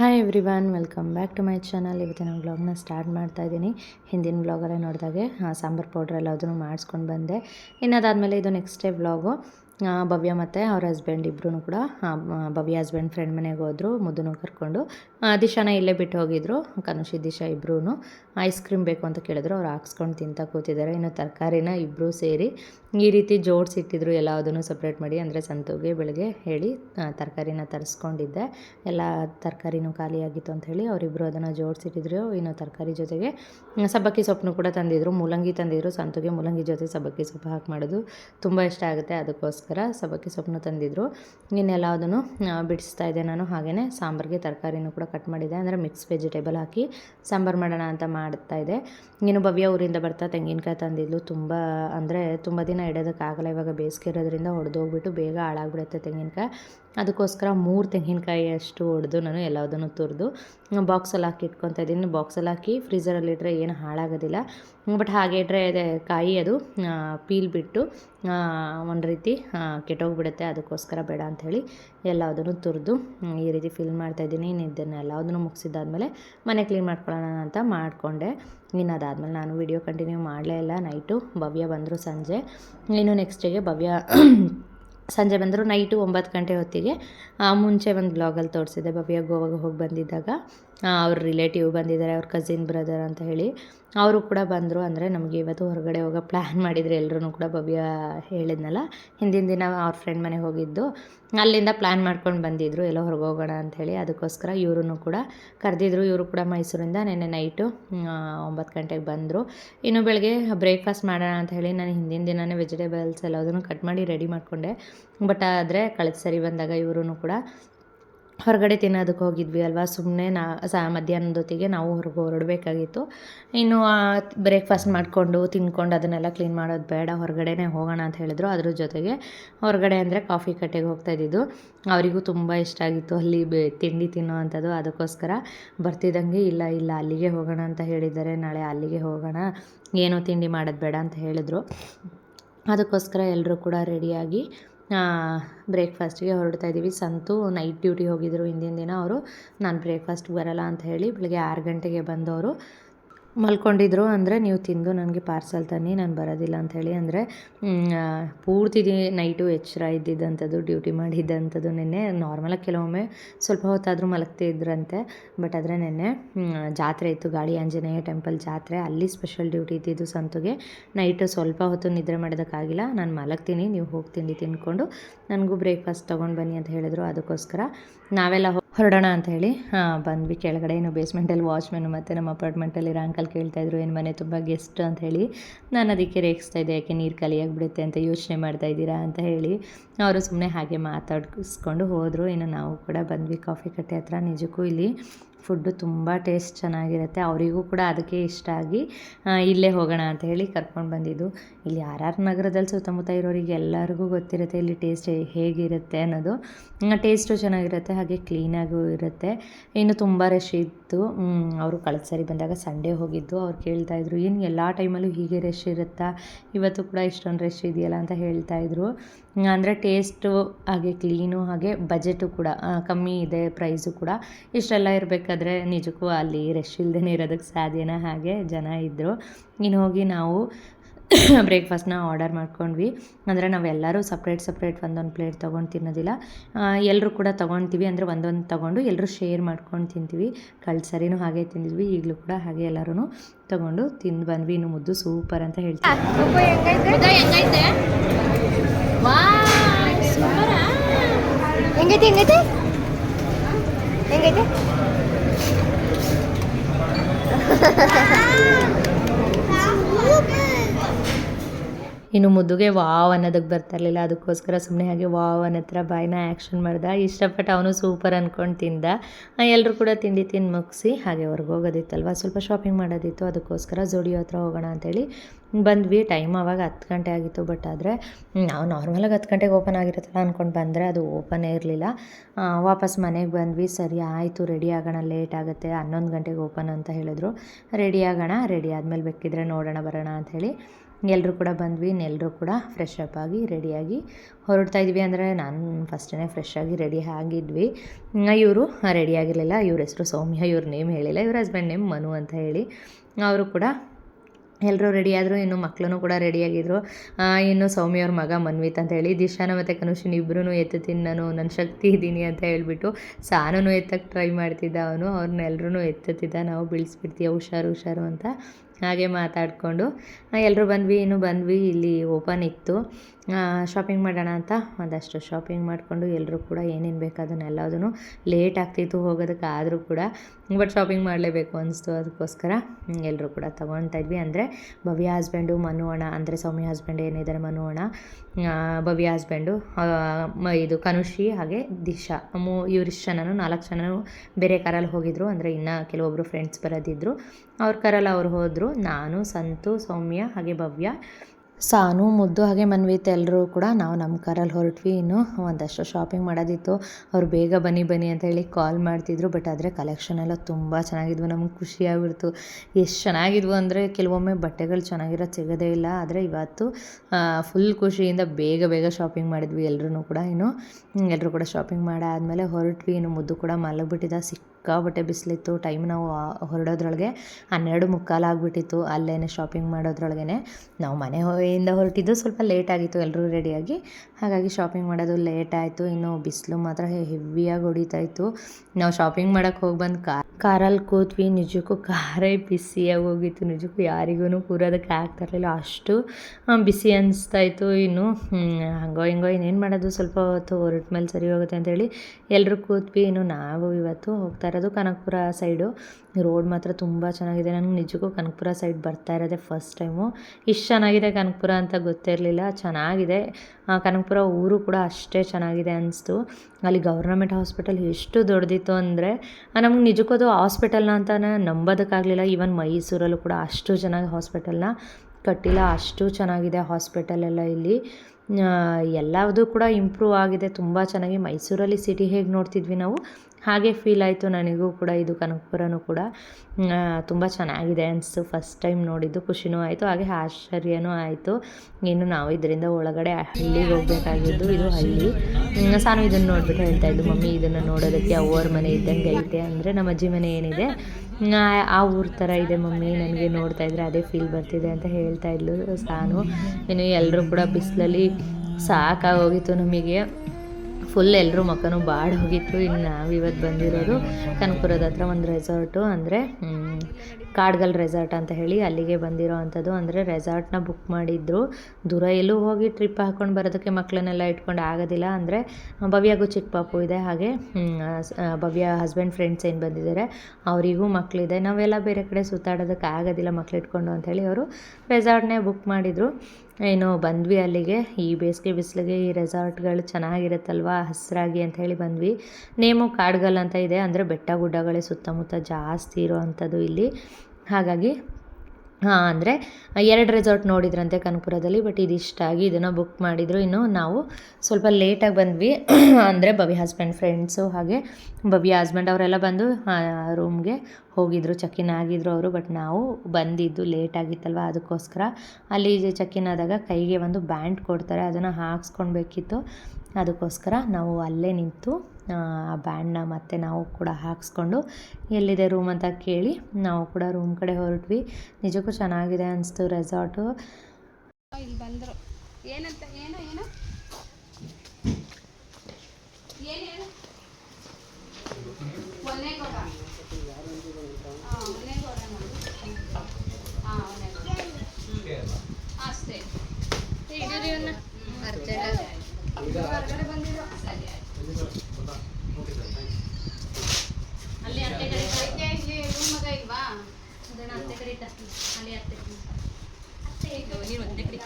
Hi every welcome back to my channel ಇವತ್ತಿನ ವ್ಲಾಗ್ನ start ಮಾಡ್ತಾ ಇದ್ದೀನಿ. ಹಿಂದಿನ ವ್ಲಾಗಲ್ಲೇ ನೋಡಿದಾಗೆ ಸಾಂಬಾರು ಪೌಡ್ರ್ ಎಲ್ಲದನ್ನು ಮಾಡಿಸ್ಕೊಂಡು ಬಂದೆ. ಇನ್ನು ಅದಾದಮೇಲೆ ಇದು ನೆಕ್ಸ್ಟ್ ಡೇ ವ್ಲಾಗು ಭವ್ಯ ಮತ್ತು ಅವ್ರ ಹಸ್ಬೆಂಡ್ ಇಬ್ಬರೂ ಕೂಡ ಭವ್ಯ ಹಸ್ಬೆಂಡ್ ಫ್ರೆಂಡ್ ಮನೆಗೆ ಹೋದರು ಮುದ್ದನ್ನು ಕರ್ಕೊಂಡು. ದಿಶಾನ ಇಲ್ಲೇ ಬಿಟ್ಟು ಹೋಗಿದ್ರು, ಕನುಷಿ ದಿಶಾ ಇಬ್ಬರೂ ಐಸ್ ಕ್ರೀಮ್ ಬೇಕು ಅಂತ ಕೇಳಿದ್ರು. ಅವ್ರು ಹಾಕ್ಸ್ಕೊಂಡು ತಿಂತಾ ಕೂತಿದ್ದಾರೆ. ಇನ್ನು ತರಕಾರಿನ ಇಬ್ಬರೂ ಸೇರಿ ಈ ರೀತಿ ಜೋಡಿಸಿಟ್ಟಿದ್ರು ಎಲ್ಲದನ್ನು ಸಪ್ರೇಟ್ ಮಾಡಿ. ಅಂದರೆ ಸಂತೋಗೆ ಬೆಳಗ್ಗೆ ಹೇಳಿ ತರಕಾರಿನ ತರಿಸ್ಕೊಂಡಿದ್ದೆ. ಎಲ್ಲ ತರಕಾರಿನೂ ಖಾಲಿಯಾಗಿತ್ತು ಅಂತ ಹೇಳಿ ಅವರಿಬ್ಬರು ಅದನ್ನು ಜೋಡಿಸಿಟ್ಟಿದ್ರು ಇನ್ನು ತರಕಾರಿ ಜೊತೆಗೆ ಸಬ್ಬಕ್ಕಿ ಸೊಪ್ಪನ್ನು ಕೂಡ ತಂದಿದ್ರು. ಮೂಲಂಗಿ ತಂದಿದ್ರು. ಸಂತೋಗೆ ಮೂಲಂಗಿ ಜೊತೆ ಸಬ್ಬಕ್ಕಿ ಸೊಪ್ಪು ಹಾಕಿ ಮಾಡೋದು ತುಂಬ ಇಷ್ಟ ಆಗುತ್ತೆ. ಅದಕ್ಕೋಸ್ಕರ ಸಬ್ಬಕ್ಕಿ ಸೊಪ್ಪನ್ನು ತಂದಿದ್ರು. ಇನ್ನೆಲ್ಲದನ್ನು ಬಿಡಿಸ್ತಾ ಇದ್ದೆ ನಾನು. ಹಾಗೆಯೇ ಸಾಂಬಾರಿಗೆ ತರಕಾರಿನೂ ಕೂಡ ಕಟ್ ಮಾಡಿದ್ದೆ. ಅಂದರೆ ಮಿಕ್ಸ್ ವೆಜಿಟೇಬಲ್ ಹಾಕಿ ಸಾಂಬಾರು ಮಾಡೋಣ ಅಂತ ಮಾಡ್ತಾ ಇದೆ. ಇನ್ನು ಭವ್ಯ ಊರಿಂದ ಬರ್ತಾ ತೆಂಗಿನಕಾಯಿ ತಂದಿದ್ಲು ತುಂಬ, ಅಂದರೆ ತುಂಬ ದಿನ ಇಡೋದಕ್ಕಾಗಲ್ಲ. ಇವಾಗ ಬೇಸಿಗೆ ಇರೋದ್ರಿಂದ ಹೊಡೆದೋಗ್ಬಿಟ್ಟು ಬೇಗ ಹಾಳಾಗ್ಬಿಡುತ್ತೆ ತೆಂಗಿನಕಾಯಿ. ಅದಕ್ಕೋಸ್ಕರ ಮೂರು ತೆಂಗಿನಕಾಯಿ ಅಷ್ಟು ಹೊಡೆದು ನಾನು ಎಲ್ಲದನ್ನು ತುರಿದು ಬಾಕ್ಸಲ್ಲಿ ಹಾಕಿ ಇಟ್ಕೊತಾ ಇದ್ದೀನಿ. ಬಾಕ್ಸಲ್ಲಿ ಹಾಕಿ ಫ್ರೀಝರಲ್ಲಿ ಇಟ್ಟರೆ ಏನು ಹಾಳಾಗೋದಿಲ್ಲ. ಬಟ್ ಹಾಗೆ ಇಟ್ಟರೆ ಕಾಯಿ ಅದು ಪೀಲ್ ಬಿಟ್ಟು ಒಂದು ರೀತಿ ಕೆಟ್ಟೋಗಿಬಿಡುತ್ತೆ. ಅದಕ್ಕೋಸ್ಕರ ಬೇಡ ಅಂಥೇಳಿ ಎಲ್ಲದನ್ನು ತುರಿದು ಈ ರೀತಿ ಫಿಲ್ ಮಾಡ್ತಾಯಿದ್ದೀನಿ ಇನ್ನು ಇದನ್ನು ಎಲ್ಲದನ್ನು ಮುಗಿಸಿದ್ದಾದ್ಮೇಲೆ ಮನೆ ಕ್ಲೀನ್ ಮಾಡ್ಕೊಳ್ಳೋಣ ಅಂತ ಮಾಡಿಕೊಂಡೆ. ಇನ್ನು ಅದಾದಮೇಲೆ ನಾನು ವಿಡಿಯೋ ಕಂಟಿನ್ಯೂ ಮಾಡಲೇ ಇಲ್ಲ. ನೈಟು ಭವ್ಯ ಬಂದರು ಸಂಜೆ. ಇನ್ನು ನೆಕ್ಸ್ಟ್ ಡೇಗೆ ಭವ್ಯ ಸಂಜೆ ಬಂದರು ನೈಟು ಒಂಬತ್ತು ಗಂಟೆ ಹೊತ್ತಿಗೆ ಮುಂಚೆ ಒಂದು ಬ್ಲಾಗಲ್ಲಿ ತೋರಿಸಿದೆ ಭವ್ಯ ಗೋವಾಗ ಹೋಗಿ ಬಂದಿದ್ದಾಗ. ಅವ್ರ ರಿಲೇಟಿವ್ ಬಂದಿದ್ದಾರೆ, ಅವ್ರ ಕಸಿನ್ ಬ್ರದರ್ ಅಂತ ಹೇಳಿ. ಅವರು ಕೂಡ ಬಂದರು ಅಂದರೆ ನಮಗೆ ಇವತ್ತು ಹೊರಗಡೆ ಹೋಗೋ ಪ್ಲ್ಯಾನ್ ಮಾಡಿದರೆ ಎಲ್ಲರೂ ಕೂಡ ಭವ್ಯ ಹೇಳಿದ್ನಲ್ಲ. ಹಿಂದಿನ ದಿನ ಅವ್ರ ಫ್ರೆಂಡ್ ಮನೆಗೆ ಹೋಗಿದ್ದು. ಅಲ್ಲಿಂದ ಪ್ಲ್ಯಾನ್ ಮಾಡ್ಕೊಂಡು ಬಂದಿದ್ದರು ಎಲ್ಲೋ ಹೊರಗೆ ಹೋಗೋಣ ಅಂಥೇಳಿ ಅದಕ್ಕೋಸ್ಕರ ಇವರು ಕೂಡ ಕರೆದಿದ್ರು. ಇವರು ಕೂಡ ಮೈಸೂರಿಂದ ನೆನ್ನೆ ನೈಟು ಒಂಬತ್ತು ಗಂಟೆಗೆ ಬಂದರು. ಇನ್ನು ಬೆಳಗ್ಗೆ ಬ್ರೇಕ್ಫಾಸ್ಟ್ ಮಾಡೋಣ ಅಂತ ಹೇಳಿ ನಾನು ಹಿಂದಿನ ದಿನವೇ ವೆಜಿಟೇಬಲ್ಸ್ ಎಲ್ಲದನ್ನು ಕಟ್ ಮಾಡಿ ರೆಡಿ ಮಾಡಿಕೊಂಡೆ. ಬಟ್ ಆದರೆ ಕಳೆದ ಸರಿ ಬಂದಾಗ ಇವರು ಕೂಡ ಹೊರಗಡೆ ತಿನ್ನೋದಕ್ಕೆ ಹೋಗಿದ್ವಿ ಅಲ್ವಾ? ಸುಮ್ಮನೆ ನಾ, ಸ ಮಧ್ಯಾಹ್ನದೊತ್ತಿಗೆ ನಾವು ಹೊರಗೆ ಹೊರಡಬೇಕಾಗಿತ್ತು. ಇನ್ನು ಬ್ರೇಕ್ಫಾಸ್ಟ್ ಮಾಡಿಕೊಂಡು, ತಿನ್ಕೊಂಡು ಅದನ್ನೆಲ್ಲ ಕ್ಲೀನ್ ಮಾಡೋದು ಬೇಡ, ಹೊರಗಡೆನೇ ಹೋಗೋಣ ಅಂತ ಹೇಳಿದ್ರು. ಅದ್ರ ಜೊತೆಗೆ ಹೊರಗಡೆ ಅಂದರೆ ಕಾಫಿ ಕಟ್ಟೆಗೆ ಹೋಗ್ತಾ ಇದ್ದಿದ್ದು. ಅವರಿಗೂ ತುಂಬ ಇಷ್ಟ ಆಗಿತ್ತು ಅಲ್ಲಿ ಬೆ, ತಿಂಡಿ ತಿನ್ನುವಂಥದ್ದು ಅದಕ್ಕೋಸ್ಕರ ಬರ್ತಿದ್ದಂಗೆ ಇಲ್ಲ ಇಲ್ಲ, ಅಲ್ಲಿಗೆ ಹೋಗೋಣ ಅಂತ ಹೇಳಿದ್ದಾರೆ. ನಾಳೆ ಅಲ್ಲಿಗೆ ಹೋಗೋಣ. ಏನೋ ತಿಂಡಿ ಮಾಡೋದು ಬೇಡ ಅಂತ ಹೇಳಿದ್ರು. ಅದಕ್ಕೋಸ್ಕರ ಎಲ್ಲರೂ ಕೂಡ ರೆಡಿಯಾಗಿ ಬ್ರೇಕ್ಫಾಸ್ಟ್ಗೆ ಹೊರಡ್ತಾ ಇದ್ದೀವಿ. ಸಂತು ನೈಟ್ ಡ್ಯೂಟಿ ಹೋಗಿದ್ದರು ಹಿಂದಿನ ದಿನ ಅವರು, ನಾನು ಬ್ರೇಕ್ಫಾಸ್ಟ್ಗೆ ಬರಲ್ಲ ಅಂತ ಹೇಳಿ ಬೆಳಗ್ಗೆ ಆರು ಗಂಟೆಗೆ ಬಂದವರು. ಮಲ್ಕೊಂಡಿದ್ರು ಅಂದರೆ ನೀವು ತಿಂದು ನನಗೆ ಪಾರ್ಸಲ್ ತನ್ನಿ, ನಾನು ಬರೋದಿಲ್ಲ ಅಂಥೇಳಿ ಅಂದರೆ ಪೂರ್ತಿ ನೈಟು ಎಚ್ಚರ ಇದ್ದಿದ್ದಂಥದ್ದು, ಡ್ಯೂಟಿ ಮಾಡಿದ್ದಂಥದ್ದು ನಿನ್ನೆ ನಾರ್ಮಲಾಗಿ ಕೆಲವೊಮ್ಮೆ ಸ್ವಲ್ಪ ಹೊತ್ತಾದರೂ ಮಲಗ್ತಾ ಇದ್ರಂತೆ. ಬಟ್ ಆದರೆ ನಿನ್ನೆ ಜಾತ್ರೆ ಇತ್ತು, ಗಾಳಿ ಆಂಜನೇಯ ಟೆಂಪಲ್ ಜಾತ್ರೆ, ಅಲ್ಲಿ ಸ್ಪೆಷಲ್ ಡ್ಯೂಟಿ ಇದ್ದಿದ್ದು ಸಂತುಗೆ. ನೈಟು ಸ್ವಲ್ಪ ಹೊತ್ತು ನಿದ್ರೆ ಮಾಡೋದಕ್ಕಾಗಿಲ್ಲ, ನಾನು ಮಲಗ್ತೀನಿ, ನೀವು ಹೋಗಿ ತಿಂಡಿ ತಿಂದ್ಕೊಂಡು ನನಗೂ ಬ್ರೇಕ್ಫಾಸ್ಟ್ ತೊಗೊಂಡು ಬನ್ನಿ ಅಂತ ಹೇಳಿದ್ರು, ಅದಕ್ಕೋಸ್ಕರ ನಾವೆಲ್ಲ ಹೊರಡೋಣ ಅಂತ ಹೇಳಿ, ಹಾಂ, ಬಂದ್ವಿ ಕೆಳಗಡೆ. ಏನು ಬೇಸ್ಮೆಂಟಲ್ಲಿ ವಾಚ್ಮೆನ್ ಮತ್ತು ನಮ್ಮ ಅಪಾರ್ಟ್ಮೆಂಟಲ್ಲಿರೋ ಅಂಕಲ್ ಕೇಳ್ತಾಯಿದ್ರು ಏನು ಮನೆ ತುಂಬ ಗೆಸ್ಟ್ ಅಂತ ಹೇಳಿ, ನಾನು ಅದಕ್ಕೆ ರೇಗಿಸ್ತಾ ಇದ್ದೆ, ಯಾಕೆ ನೀರು ಖಾಲಿಯಾಗಿಬಿಡುತ್ತೆ ಅಂತ ಯೋಚನೆ ಮಾಡ್ತಾ ಇದ್ದೀರಾ ಅಂತ ಹೇಳಿ. ಅವರು ಸುಮ್ಮನೆ ಹಾಗೆ ಮಾತಾಡಿಸ್ಕೊಂಡು ಹೋದರು. ಇನ್ನು ನಾವು ಕೂಡ ಬಂದ್ವಿ ಕಾಫಿ ಕಟ್ಟೆ ಹತ್ರ. ನಿಜಕ್ಕೂ ಇಲ್ಲಿ ಫುಡ್ಡು ತುಂಬ ಟೇಸ್ಟ್ ಚೆನ್ನಾಗಿರುತ್ತೆ. ಅವರಿಗೂ ಕೂಡ ಅದಕ್ಕೆ ಇಷ್ಟ ಆಗಿ ಇಲ್ಲೇ ಹೋಗೋಣ ಅಂತ ಹೇಳಿ ಕರ್ಕೊಂಡು ಬಂದಿದ್ದು. ಇಲ್ಲಿ ಆರ್ ಆರ್ ನಗರದಲ್ಲಿ ಸುತ್ತಮುತ್ತ ಇರೋರಿಗೆ ಎಲ್ಲರಿಗೂ ಗೊತ್ತಿರುತ್ತೆ ಇಲ್ಲಿ ಟೇಸ್ಟ್ ಹೇಗಿರುತ್ತೆ ಅನ್ನೋದು. ಟೇಸ್ಟು ಚೆನ್ನಾಗಿರುತ್ತೆ, ಹಾಗೆ ಕ್ಲೀನಾಗೂ ಇರುತ್ತೆ. ಇನ್ನು ತುಂಬ ರಶ್ ಇತ್ತು. ಅವರು ಕಳೆದ ಸರಿ ಬಂದಾಗ ಸಂಡೇ ಹೋಗಿದ್ದು. ಅವ್ರು ಕೇಳ್ತಾಯಿದ್ರು ಏನು ಎಲ್ಲ ಟೈಮಲ್ಲೂ ಹೀಗೆ ರಶ್ ಇರುತ್ತಾ? ಇವತ್ತು ಕೂಡ ಇಷ್ಟೊಂದು ರಶ್ ಇದೆಯಲ್ಲ? ಅಂತ ಹೇಳ್ತಾಯಿದ್ರು ಅಂದರೆ ಟೇಸ್ಟು ಹಾಗೆ ಕ್ಲೀನು ಹಾಗೆ ಬಜೆಟು ಕೂಡ ಕಮ್ಮಿ ಇದೆ ಪ್ರೈಸು ಕೂಡ. ಇಷ್ಟೆಲ್ಲ ಇರಬೇಕಾದ್ರೆ ನಿಜಕ್ಕೂ ಅಲ್ಲಿ ರಶ್ ಇಲ್ದೇ ಇರೋದಕ್ಕೆ ಸಾಧ್ಯನ ಹಾಗೆ ಜನ ಇದ್ದರು ಇನ್ನು ಹೋಗಿ ನಾವು ಬ್ರೇಕ್ಫಾಸ್ಟ್ನ ಆರ್ಡರ್ ಮಾಡ್ಕೊಂಡ್ವಿ. ಅಂದರೆ ನಾವೆಲ್ಲರೂ ಸಪ್ರೇಟ್ ಸಪ್ರೇಟ್ ಒಂದೊಂದು ಪ್ಲೇಟ್ ತೊಗೊಂಡು ತಿನ್ನೋದಿಲ್ಲ. ಎಲ್ಲರೂ ಕೂಡ ತೊಗೊಳ್ತೀವಿ ಅಂದರೆ ಒಂದೊಂದು ತೊಗೊಂಡು ಎಲ್ಲರೂ ಶೇರ್ ಮಾಡ್ಕೊಂಡು ತಿಂತೀವಿ. ಕಳ್ದ ಸರಿನೂ ಹಾಗೆ ತಿಂದಿದ್ವಿ. ಈಗಲೂ ಕೂಡ ಹಾಗೆ ಎಲ್ಲರೂ ತೊಗೊಂಡು ತಿಂದು ಬಂದ್ವಿ. ಇನ್ನು ಮುದ್ದು ಸೂಪರ್ ಅಂತ ಹೇಳ್ತೀವಿ. ಇನ್ನು ಮುದ್ದುಗೆ ವಾವ್ ಅನ್ನೋದಕ್ಕೆ ಬರ್ತಾ ಇರಲಿಲ್ಲ. ಅದಕ್ಕೋಸ್ಕರ ಸುಮ್ಮನೆ ಹಾಗೆ ವಾವ್ ಅನ್ನೋ ಹತ್ರ ಬಾಯಿನ ಆ್ಯಕ್ಷನ್ ಮಾಡ್ದ. ಇಷ್ಟಪಟ್ಟು ಅವನು ಸೂಪರ್ ಅಂದ್ಕೊಂಡು ತಿಂದ. ಎಲ್ಲರೂ ಕೂಡ ತಿಂಡಿ ತಿಂದು ಮುಗಿಸಿ ಹಾಗೆ ಹೊರಗೆ ಹೋಗೋದಿತ್ತಲ್ವ? ಸ್ವಲ್ಪ ಶಾಪಿಂಗ್ ಮಾಡೋದಿತ್ತು. ಅದಕ್ಕೋಸ್ಕರ ಜೋಡಿಯೋ ಹತ್ರ ಹೋಗೋಣ ಅಂತೇಳಿ ಬಂದ್ವಿ. ಟೈಮ್ ಆವಾಗ ಹತ್ತು ಗಂಟೆ ಆಗಿತ್ತು. ಬಟ್ ಆದರೆ ನಾವು ನಾರ್ಮಲಾಗಿ ಹತ್ತು ಗಂಟೆಗೆ ಓಪನ್ ಆಗಿರುತ್ತಲ್ಲ ಅಂದ್ಕೊಂಡು ಬಂದರೆ ಅದು ಓಪನೇ ಇರಲಿಲ್ಲ. ವಾಪಸ್ ಮನೆಗೆ ಬಂದ್ವಿ. ಸರಿ, ಆಯಿತು. ರೆಡಿ ಆಗೋಣ. ಲೇಟ್ ಆಗುತ್ತೆ. ಹನ್ನೊಂದು ಗಂಟೆಗೆ ಓಪನ್ ಅಂತ ಹೇಳಿದ್ರು. ರೆಡಿ ಆಗೋಣ. ರೆಡಿ ಆದಮೇಲೆ ಬೇಕಿದ್ರೆ ನೋಡೋಣ, ಬರೋಣ ಅಂಥೇಳಿ ಎಲ್ಲರೂ ಕೂಡ ಬಂದ್ವಿ ಎಲ್ಲರೂ ಕೂಡ ಫ್ರೆಶ್ ಅಪ್ ಆಗಿ ರೆಡಿಯಾಗಿ ಹೊರಡ್ತಾ ಇದ್ವಿ. ಅಂದರೆ ನಾನು ಫಸ್ಟೇ ಫ್ರೆಶ್ ಆಗಿ ರೆಡಿ ಆಗಿದ್ವಿ. ಇವರು ರೆಡಿ ಆಗಿರಲಿಲ್ಲ. ಇವ್ರ ಹೆಸರು ಸೌಮ್ಯ, ಇವ್ರ ನೇಮ್ ಹೇಳಿಲ್ಲ. ಇವ್ರ ಹಸ್ಬೆಂಡ್ ನೇಮ್ ಮನು ಅಂತ ಹೇಳಿ ಅವರು ಕೂಡ ಎಲ್ಲರೂ ರೆಡಿಯಾದರು ಇನ್ನು ಮಕ್ಕಳು ಕೂಡ ರೆಡಿಯಾಗಿದ್ದರು ಇನ್ನು ಸೌಮ್ಯ ಅವ್ರ ಮಗ ಮನ್ವಿತ್ ಅಂತ ಹೇಳಿ, ದಿಶಾನ ಮತ್ತು ಕನುಷಿನ್ ಇಬ್ಬರೂ ಎತ್ತುತ್ತೀನಿ ನಾನು ನನ್ನ ಶಕ್ತಿ ಇದ್ದೀನಿ ಅಂತ ಹೇಳಿಬಿಟ್ಟು ಸಾನೂ ಎತ್ತಕ್ಕೆ ಟ್ರೈ ಮಾಡ್ತಿದ್ದ ಅವನು. ಅವ್ರನ್ನೆಲ್ಲರೂ ಎತ್ತುತ್ತಿದ್ದ ನಾವು ಬೀಳಿಸ್ಬಿಡ್ತೀವಿ ಹುಷಾರು ಹುಷಾರು ಅಂತ ಹಾಗೆ ಮಾತಾಡಿಕೊಂಡು ಎಲ್ಲರೂ ಬಂದ್ವಿ, ಇನ್ನು ಬಂದ್ವಿ, ಇಲ್ಲಿ ಓಪನ್ ಇತ್ತು. ಶಾಪಿಂಗ್ ಮಾಡೋಣ ಅಂತ ಒಂದಷ್ಟು ಶಾಪಿಂಗ್ ಮಾಡಿಕೊಂಡು ಎಲ್ಲರೂ ಕೂಡ ಏನೇನು ಬೇಕು ಅದನ್ನೆಲ್ಲದನ್ನು ಲೇಟ್ ಆಗ್ತಿತ್ತು ಹೋಗೋದಕ್ಕೆ ಆದರೂ ಕೂಡ ಬಟ್ ಶಾಪಿಂಗ್ ಮಾಡಲೇಬೇಕು ಅನಿಸ್ತು ಅದಕ್ಕೋಸ್ಕರ. ಎಲ್ಲರೂ ಕೂಡ ತೊಗೊಳ್ತಾ ಇದ್ವಿ. ಅಂದರೆ ಭವ್ಯ ಹಸ್ಬೆಂಡು ಮನು ಅಣ್ಣ ಅಂದರೆ ಸೌಮ್ಯ ಹಸ್ಬೆಂಡ್ ಏನಿದ್ದಾರೆ ಮನು ಅಣ್ಣ ಭವ್ಯ ಹಸ್ಬೆಂಡು ಮ, ಇದು ಕನುಷಿ ಹಾಗೆ ದಿಶಾ. ಮೂ ಇಷ್ಟು ಜನನೂ ನಾಲ್ಕು ಜನನು ಬೇರೆ ಕಾರಲ್ಲಿ ಹೋಗಿದ್ರು. ಅಂದರೆ ಇನ್ನು ಕೆಲವೊಬ್ಬರು ಫ್ರೆಂಡ್ಸ್ ಬರೋದಿದ್ರು. ಅವ್ರ ಕಾರಲ್ಲಿ ಅವ್ರು ಹೋದರು. ನಾನು, ಸಂತು, ಸೌಮ್ಯ ಹಾಗೆ ಭವ್ಯ. ಸಾನು, ಮುದ್ದು ಹಾಗೆ ಮನ್ವಿತ್ ಎಲ್ಲರೂ ಕೂಡ ನಾವು ನಮ್ಮ ಕಾರಲ್ಲಿ ಹೊರಟ್ವಿ. ಇನ್ನು ಒಂದಷ್ಟು ಶಾಪಿಂಗ್ ಮಾಡೋದಿತ್ತು. ಅವ್ರು ಬೇಗ ಬನ್ನಿ ಬನ್ನಿ ಅಂತ ಹೇಳಿ ಕಾಲ್ ಮಾಡ್ತಿದ್ರು. ಬಟ್ ಆದರೆ ಕಲೆಕ್ಷನ್ ಎಲ್ಲ ತುಂಬ ಚೆನ್ನಾಗಿದ್ವು. ನಮ್ಗೆ ಖುಷಿಯಾಗಿಬಿಡ್ತು ಎಷ್ಟು ಚೆನ್ನಾಗಿದ್ವು ಅಂದರೆ ಕೆಲವೊಮ್ಮೆ ಬಟ್ಟೆಗಳು ಚೆನ್ನಾಗಿರೋದು ಸಿಗೋದೇ ಇಲ್ಲ. ಆದರೆ ಇವತ್ತು ಫುಲ್ ಖುಷಿಯಿಂದ ಬೇಗ ಬೇಗ ಶಾಪಿಂಗ್ ಮಾಡಿದ್ವಿ ಎಲ್ಲರೂ ಕೂಡ. ಇನ್ನು ಎಲ್ಲರೂ ಕೂಡ ಶಾಪಿಂಗ್ ಮಾಡಾದಮೇಲೆ ಹೊರಟ್ವಿ. ಇನ್ನು ಮುದ್ದು ಕೂಡ ಮಲಗಿಬಿಟ್ಟಿದ್ದ ಸಿಕ್ಕಾಬಟ್ಟೆ ಬಿಸಿಲಿತ್ತು ಟೈಮ್ ನಾವು ಹೊರಡೋದ್ರೊಳಗೆ ಹನ್ನೆರಡು ಮುಕ್ಕಾಲು ಆಗಿಬಿಟ್ಟಿತ್ತು ಅಲ್ಲೇ ಶಾಪಿಂಗ್ ಮಾಡೋದ್ರೊಳಗೆ ನಾವು ಮನೆ ಇಂದ ಹೊರಟಿದ್ದು ಸ್ವಲ್ಪ ಲೇಟ್ ಆಗಿತ್ತು ಎಲ್ಲರೂ ರೆಡಿಯಾಗಿ ಹಾಗಾಗಿ ಶಾಪಿಂಗ್ ಮಾಡೋದು ಲೇಟ್ ಆಯಿತು, ಇನ್ನು ಬಿಸಿಲು ಮಾತ್ರ ಹೆವಿಯಾಗಿ ಹೊಡಿತಾ ಇತ್ತು. ನಾವು ಶಾಪಿಂಗ್ ಮಾಡೋಕ್ಕೆ ಹೋಗಿ ಬಂದು ಕಾರ್ ಕಾರಲ್ಲಿ ಕೂತ್ವಿ, ನಿಜಕ್ಕೂ ಕಾರೇ ಬಿಸಿಯಾಗಿ ಹೋಗಿತ್ತು. ನಿಜಕ್ಕೂ ಯಾರಿಗೂ ಕೂರೋದಕ್ಕೆ ಆಗ್ತಾ ಇರಲಿಲ್ಲ. ಅಷ್ಟು ಬಿಸಿ ಅನಿಸ್ತಾ ಇತ್ತು. ಇನ್ನು ಹಂಗೋ ಹಿಂಗೋ ಇನ್ನೇನು ಮಾಡೋದು? ಸ್ವಲ್ಪ ಹೊತ್ತು ಹೊರಟ ಮೇಲೆ ಸರಿ ಹೋಗುತ್ತೆ ಅಂತೇಳಿ ಎಲ್ಲರೂ ಕೂತ್ವಿ. ಇನ್ನು ನಾವು ಇವತ್ತು ಹೋಗ್ತಾ ಇರೋದು ಕನಕಪುರ ಸೈಡು. ರೋಡ್ ಮಾತ್ರ ತುಂಬ ಚೆನ್ನಾಗಿದೆ. ನನಗೆ ನಿಜಕ್ಕೂ ಕನಕಪುರ ಸೈಡ್ ಬರ್ತಾ ಇರೋದೆ ಫಸ್ಟ್ ಟೈಮು. ಇಷ್ಟು ಚೆನ್ನಾಗಿದೆ ಕನಕಪುರ ಅಂತ ಗೊತ್ತಿರಲಿಲ್ಲ. ಚೆನ್ನಾಗಿದೆ. ಕನಕಪುರ ಊರು ಕೂಡ ಅಷ್ಟೇ ಚೆನ್ನಾಗಿದೆ ಅನಿಸ್ತು. ಅಲ್ಲಿ ಗೌರ್ನಮೆಂಟ್ ಹಾಸ್ಪಿಟಲ್ ಎಷ್ಟು ದೊಡ್ಡದಿತ್ತು ಅಂದರೆ ನಮ್ಗೆ ನಿಜಕ್ಕೂ ಅದು ಹಾಸ್ಪಿಟಲ್ನ ಅಂತ ನಂಬೋದಕ್ಕಾಗಲಿಲ್ಲ. ಈವನ್ ಮೈಸೂರಲ್ಲೂ ಕೂಡ ಅಷ್ಟು ಚೆನ್ನಾಗಿ ಹಾಸ್ಪಿಟಲ್ನ ಕಟ್ಟಿಲ್ಲ. ಅಷ್ಟು ಚೆನ್ನಾಗಿದೆ ಹಾಸ್ಪಿಟಲ್ ಎಲ್ಲ ಇಲ್ಲಿ. ಎಲ್ಲದೂ ಕೂಡ ಇಂಪ್ರೂವ್ ಆಗಿದೆ. ತುಂಬ ಚೆನ್ನಾಗಿ ಮೈಸೂರಲ್ಲಿ ಸಿಟಿ ಹೇಗೆ ನೋಡ್ತಿದ್ವಿ ನಾವು, ಹಾಗೆ ಫೀಲ್ ಆಯಿತು ನನಗೂ ಕೂಡ ಇದು ಕನಕಪುರನೂ ಕೂಡ. ತುಂಬ ಚೆನ್ನಾಗಿದೆ ಅನಿಸ್ತು ಫಸ್ಟ್ ಟೈಮ್ ನೋಡಿದ್ದು, ಖುಷಿನೂ ಆಯಿತು, ಹಾಗೆ ಆಶ್ಚರ್ಯನೂ ಆಯಿತು. ಇನ್ನು ನಾವು ಇದರಿಂದ ಒಳಗಡೆ ಹಳ್ಳಿಗೆ ಹೋಗಬೇಕಾಗಿದ್ದು, ಇದು ಹಳ್ಳಿ. ನಾನು ಇದನ್ನು ನೋಡ್ಬಿಟ್ಟು ಹೇಳ್ತಾ ಇದ್ದು ಮಮ್ಮಿ, ಇದನ್ನು ನೋಡೋದಕ್ಕೆ ಅವ್ರ ಮನೆ ಇದ್ದಂಗೆ ಐತೆ. ಅಂದರೆ ನಮ್ಮ ಅಜ್ಜಿ ಮನೆ ಏನಿದೆ ಆ, ಊರ ಥರ ಇದೆ ಮಮ್ಮಿ ನನಗೆ ನೋಡ್ತಾ ಇದ್ರೆ ಅದೇ ಫೀಲ್ ಬರ್ತಿದೆ ಅಂತ ಹೇಳ್ತಾ ಇದ್ಲು ಸಾನು. ಇನ್ನು ಎಲ್ಲರೂ ಕೂಡ ಬಿಸಿಲಲ್ಲಿ ಸಾಕಾಗೋಗಿತ್ತು ನಮಗೆ. ಫುಲ್ ಎಲ್ಲರೂ ಮಕ್ಕನೂ ಬಾಡ್ ಹೋಗಿತ್ತು. ಇನ್ನು ನಾವು ಇವತ್ತು ಬಂದಿರೋದು ಕನಕಪುರದ ಹತ್ರ ಒಂದು ರೆಸಾರ್ಟು ಅಂದರೆ ಕಾಡ್ಗಲ್ ರೆಸಾರ್ಟ್ ಅಂತ ಹೇಳಿ ಅಲ್ಲಿಗೆ ಬಂದಿರೋ ಅಂಥದ್ದು. ಅಂದರೆ ರೆಸಾರ್ಟ್ನ ಬುಕ್ ಮಾಡಿದ್ರು. ದೂರ ಎಲ್ಲೂ ಹೋಗಿ ಟ್ರಿಪ್ ಹಾಕ್ಕೊಂಡು ಬರೋದಕ್ಕೆ ಮಕ್ಕಳನ್ನೆಲ್ಲ ಇಟ್ಕೊಂಡು ಆಗೋದಿಲ್ಲ. ಅಂದರೆ ಭವ್ಯಗೂ ಚಿಕ್ಕ ಪಾಪು ಇದೆ. ಹಾಗೆ ಭವ್ಯ ಹಸ್ಬೆಂಡ್ ಫ್ರೆಂಡ್ಸ್ ಏನು ಬಂದಿದ್ದಾರೆ, ಅವರಿಗೂ ಮಕ್ಕಳಿದೆ ನಾವೆಲ್ಲ ಬೇರೆ ಕಡೆ ಸುತ್ತಾಡೋದಕ್ಕೆ ಆಗೋದಿಲ್ಲ ಮಕ್ಳು ಇಟ್ಕೊಂಡು ಅಂಥೇಳಿ ಅವರು ರೆಸಾರ್ಟ್ನೇ ಬುಕ್ ಮಾಡಿದರು. ಏನು ಬಂದ್ವಿ ಅಲ್ಲಿಗೆ. ಈ ಬೇಸಿಗೆ ಬಿಸಿಲಿಗೆ ಈ ರೆಸಾರ್ಟ್ಗಳು ಚೆನ್ನಾಗಿರುತ್ತಲ್ವ? ಹಸಿರಾಗಿ ಅಂತ ಹೇಳಿ ಬಂದ್ವಿ. ನೇಮು ಕಾಡ್ಗಲ್ ಅಂತ ಇದೆ. ಅಂದರೆ ಬೆಟ್ಟ ಗುಡ್ಡಗಳೇ ಸುತ್ತಮುತ್ತ ಜಾಸ್ತಿ ಇರೋ ಅಂಥದ್ದು ಇಲ್ಲಿ. ಹಾಗಾಗಿ ಹಾಂ, ಅಂದರೆ ಎರಡು ರೆಸಾರ್ಟ್ ನೋಡಿದ್ರಂತೆ ಕನಕಪುರದಲ್ಲಿ ಬಟ್ ಇದು ಇಷ್ಟ ಆಗಿ ಇದನ್ನು ಬುಕ್ ಮಾಡಿದರು. ಇನ್ನು ನಾವು ಸ್ವಲ್ಪ ಲೇಟಾಗಿ ಬಂದ್ವಿ. ಅಂದರೆ ಭವ್ಯ ಹಸ್ಬೆಂಡ್ ಫ್ರೆಂಡ್ಸು ಹಾಗೆ ಭವ್ಯ ಹಸ್ಬೆಂಡ್ ಅವರೆಲ್ಲ ಬಂದು ರೂಮ್ಗೆ ಹೋಗಿದ್ರು. ಚೆಕಿನ್ ಆಗಿದ್ರು ಅವರು ಬಟ್ ನಾವು ಬಂದಿದ್ದು ಲೇಟ್ ಆಗಿತ್ತಲ್ವ? ಅದಕ್ಕೋಸ್ಕರ ಅಲ್ಲಿ ಚಕ್ಕಿನ್ ಆದಾಗ ಕೈಗೆ ಒಂದು ಬ್ಯಾಂಡ್ ಕೊಡ್ತಾರೆ. ಅದನ್ನು ಹಾಕ್ಸ್ಕೊಳ್ಬೇಕಿತ್ತು. ಅದಕ್ಕೋಸ್ಕರ ನಾವು ಅಲ್ಲೇ ನಿಂತು ಆ ಬ್ಯಾಂಡ್ನ ಮತ್ತೆ ನಾವು ಕೂಡ ಹಾಕ್ಸ್ಕೊಂಡು ಎಲ್ಲಿದೆ ರೂಮ್ ಅಂತ ಕೇಳಿ ನಾವು ಕೂಡ ರೂಮ್ ಕಡೆ ಹೊರಟ್ವಿ. ನಿಜಕ್ಕೂ ಚೆನ್ನಾಗಿದೆ ಅನಿಸ್ತು ರೆಸಾರ್ಟು ಇಲ್ಲಿ ಬಂದರು. ಏನಂತ ಏನು ಏನು? ಅಷ್ಟೇ. ಹೊರಗಡೆ ಬಂದಿರೋ. ಸರಿ ಆಯ್ತು ಅಲ್ಲಿ ಅತ್ತೆ ಅದಕ್ಕೆ ಇಲ್ಲಿ ರೂಮ್ ಮಗ ಇಲ್ವಾ ಅತ್ತೆ ಕರೀತಾ ಅಲ್ಲಿ ಅತ್ತೆ ನೀನು ಒಂದೇ ಕಡೆ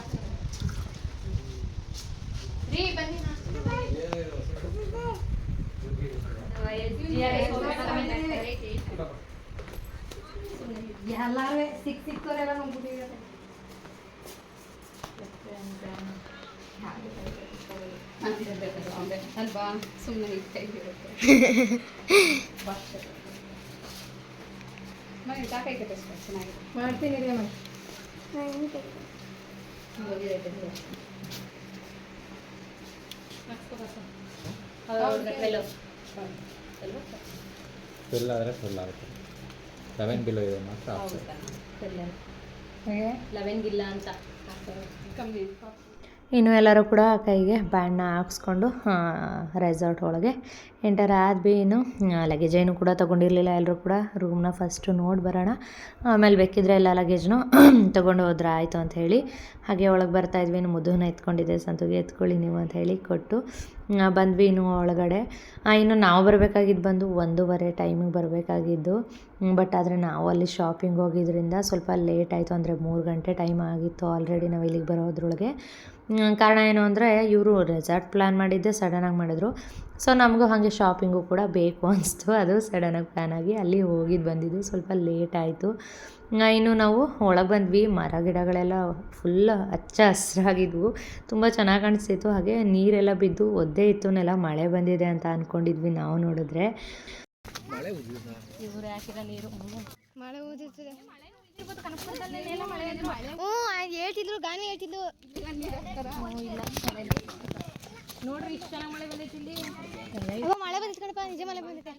ರೀ ಬನ್ನಿ ಎಲ್ಲಾರು ಸಿಕ್ ಸಿಕ್ತೋರೆಲ್ಲ ನುಗ್ಬಿಟ್ಟಿದ್ದಾರೆ ಅಲ್ವಾ ಸುಮ್ಮನೆ ಕೈಗಿರುತ್ತೆ ಮನೆ ಕಟ್ಟಿಸ್ಕೊ ಚೆನ್ನಾಗಿದೆ. ಮಾಡ್ತೀನಿ ರೀ. ಫುಲ್ ಆದರೆ ಫುಲ್ ಆಗುತ್ತೆ. ಲೆವೆನ್ ಬಿಲೋ ಇದೆ ಮಾತ್ರ ಅಂತ. ಕಮ್ಮಿ. ಇನ್ನು ಎಲ್ಲರೂ ಕೂಡ ಕೈಗೆ ಬ್ಯಾಂಡ್ನ ಹಾಕ್ಸ್ಕೊಂಡು ರೆಸಾರ್ಟ್ ಒಳಗೆ ಎಂಟರ್ ಆದ್ವಿ ಇನ್ನು. ಲಗೇಜ್ ಏನು ಕೂಡ ತೊಗೊಂಡಿರಲಿಲ್ಲ ಎಲ್ಲರೂ ಕೂಡ. ರೂಮ್ನ ಫಸ್ಟು ನೋಡಿ ಬರೋಣ. ಆಮೇಲೆ ಬೇಕಿದ್ರೆ ಎಲ್ಲ ಲಗೇಜ್ನು ತೊಗೊಂಡು ಹೋದ್ರೆ ಆಯಿತು ಅಂತ ಹೇಳಿ. ಹಾಗೆ ಒಳಗೆ ಬರ್ತಾ ಇದ್ವಿ. ಇನ್ನು ಮುದ್ದುನ ಎತ್ಕೊಂಡಿದ್ದೆ. ಸಂತುಗೆ ಎತ್ಕೊಳ್ಳಿ ನೀವು ಅಂತ ಹೇಳಿ ಕೊಟ್ಟು. ಬಂದ್ವಿ ಇನ್ನು ಒಳಗಡೆ. ಇನ್ನು ನಾವು ಬರಬೇಕಾಗಿದ್ದು ಬಂದು ಒಂದೂವರೆ ಟೈಮಿಗೆ ಬರಬೇಕಾಗಿದ್ದು. ಬಟ್ ಆದರೆ ನಾವು ಅಲ್ಲಿ ಶಾಪಿಂಗ್ ಹೋಗಿದ್ದರಿಂದ ಸ್ವಲ್ಪ ಲೇಟ್ ಆಯಿತು. ಅಂದರೆ ಮೂರು ಗಂಟೆ ಟೈಮ್ ಆಗಿತ್ತು ಆಲ್ರೆಡಿ ನಾವು ಇಲ್ಲಿಗೆ ಬರೋದ್ರೊಳಗೆ. ಕಾರಣ ಏನು ಅಂದರೆ ಇವರು ರೆಸಾರ್ಟ್ ಪ್ಲ್ಯಾನ್ ಮಾಡಿದ್ದೆ ಸಡನ್ನಾಗಿ ಮಾಡಿದ್ರು. ಸೊ ನಮಗೂ ಹಾಗೆ ಶಾಪಿಂಗು ಕೂಡ ಬೇಕು ಅನಿಸ್ತು. ಅದು ಸಡನ್ನಾಗಿ ಪ್ಲ್ಯಾನ್ ಆಗಿ ಅಲ್ಲಿ ಹೋಗಿದ್ದು ಬಂದಿದ್ದು. ಸ್ವಲ್ಪ ಲೇಟ್ ಆಯಿತು. ಇನ್ನು ನಾವು ಒಳಗೆ ಬಂದ್ವಿ. ಮರ ಗಿಡಗಳೆಲ್ಲ ಫುಲ್ ಹಚ್ಚ ಹಸಿರಾಗಿದ್ವು. ತುಂಬ ಚೆನ್ನಾಗಿ ಕಾಣಿಸ್ತಿತ್ತು. ಹಾಗೆ ನೀರೆಲ್ಲ ಬಿದ್ದು ಒದ್ದೆ ಇತ್ತು ನೆಲ ಮಳೆ ಬಂದಿದೆ ಅಂತ ಅಂದ್ಕೊಂಡಿದ್ವಿ ನಾವು ನೋಡಿದ್ರೆ. ನೋಡ್ರಿ ಇಷ್ಟು ಚೆನ್ನಾಗಿ ಮಳೆ ಬಂದೈತಿ ಮಳೆ ಬಂದಿತ್ತು ಕಣಪ್ಪ ನಿಜ ಮಳೆ ಬಂದಿದೆ.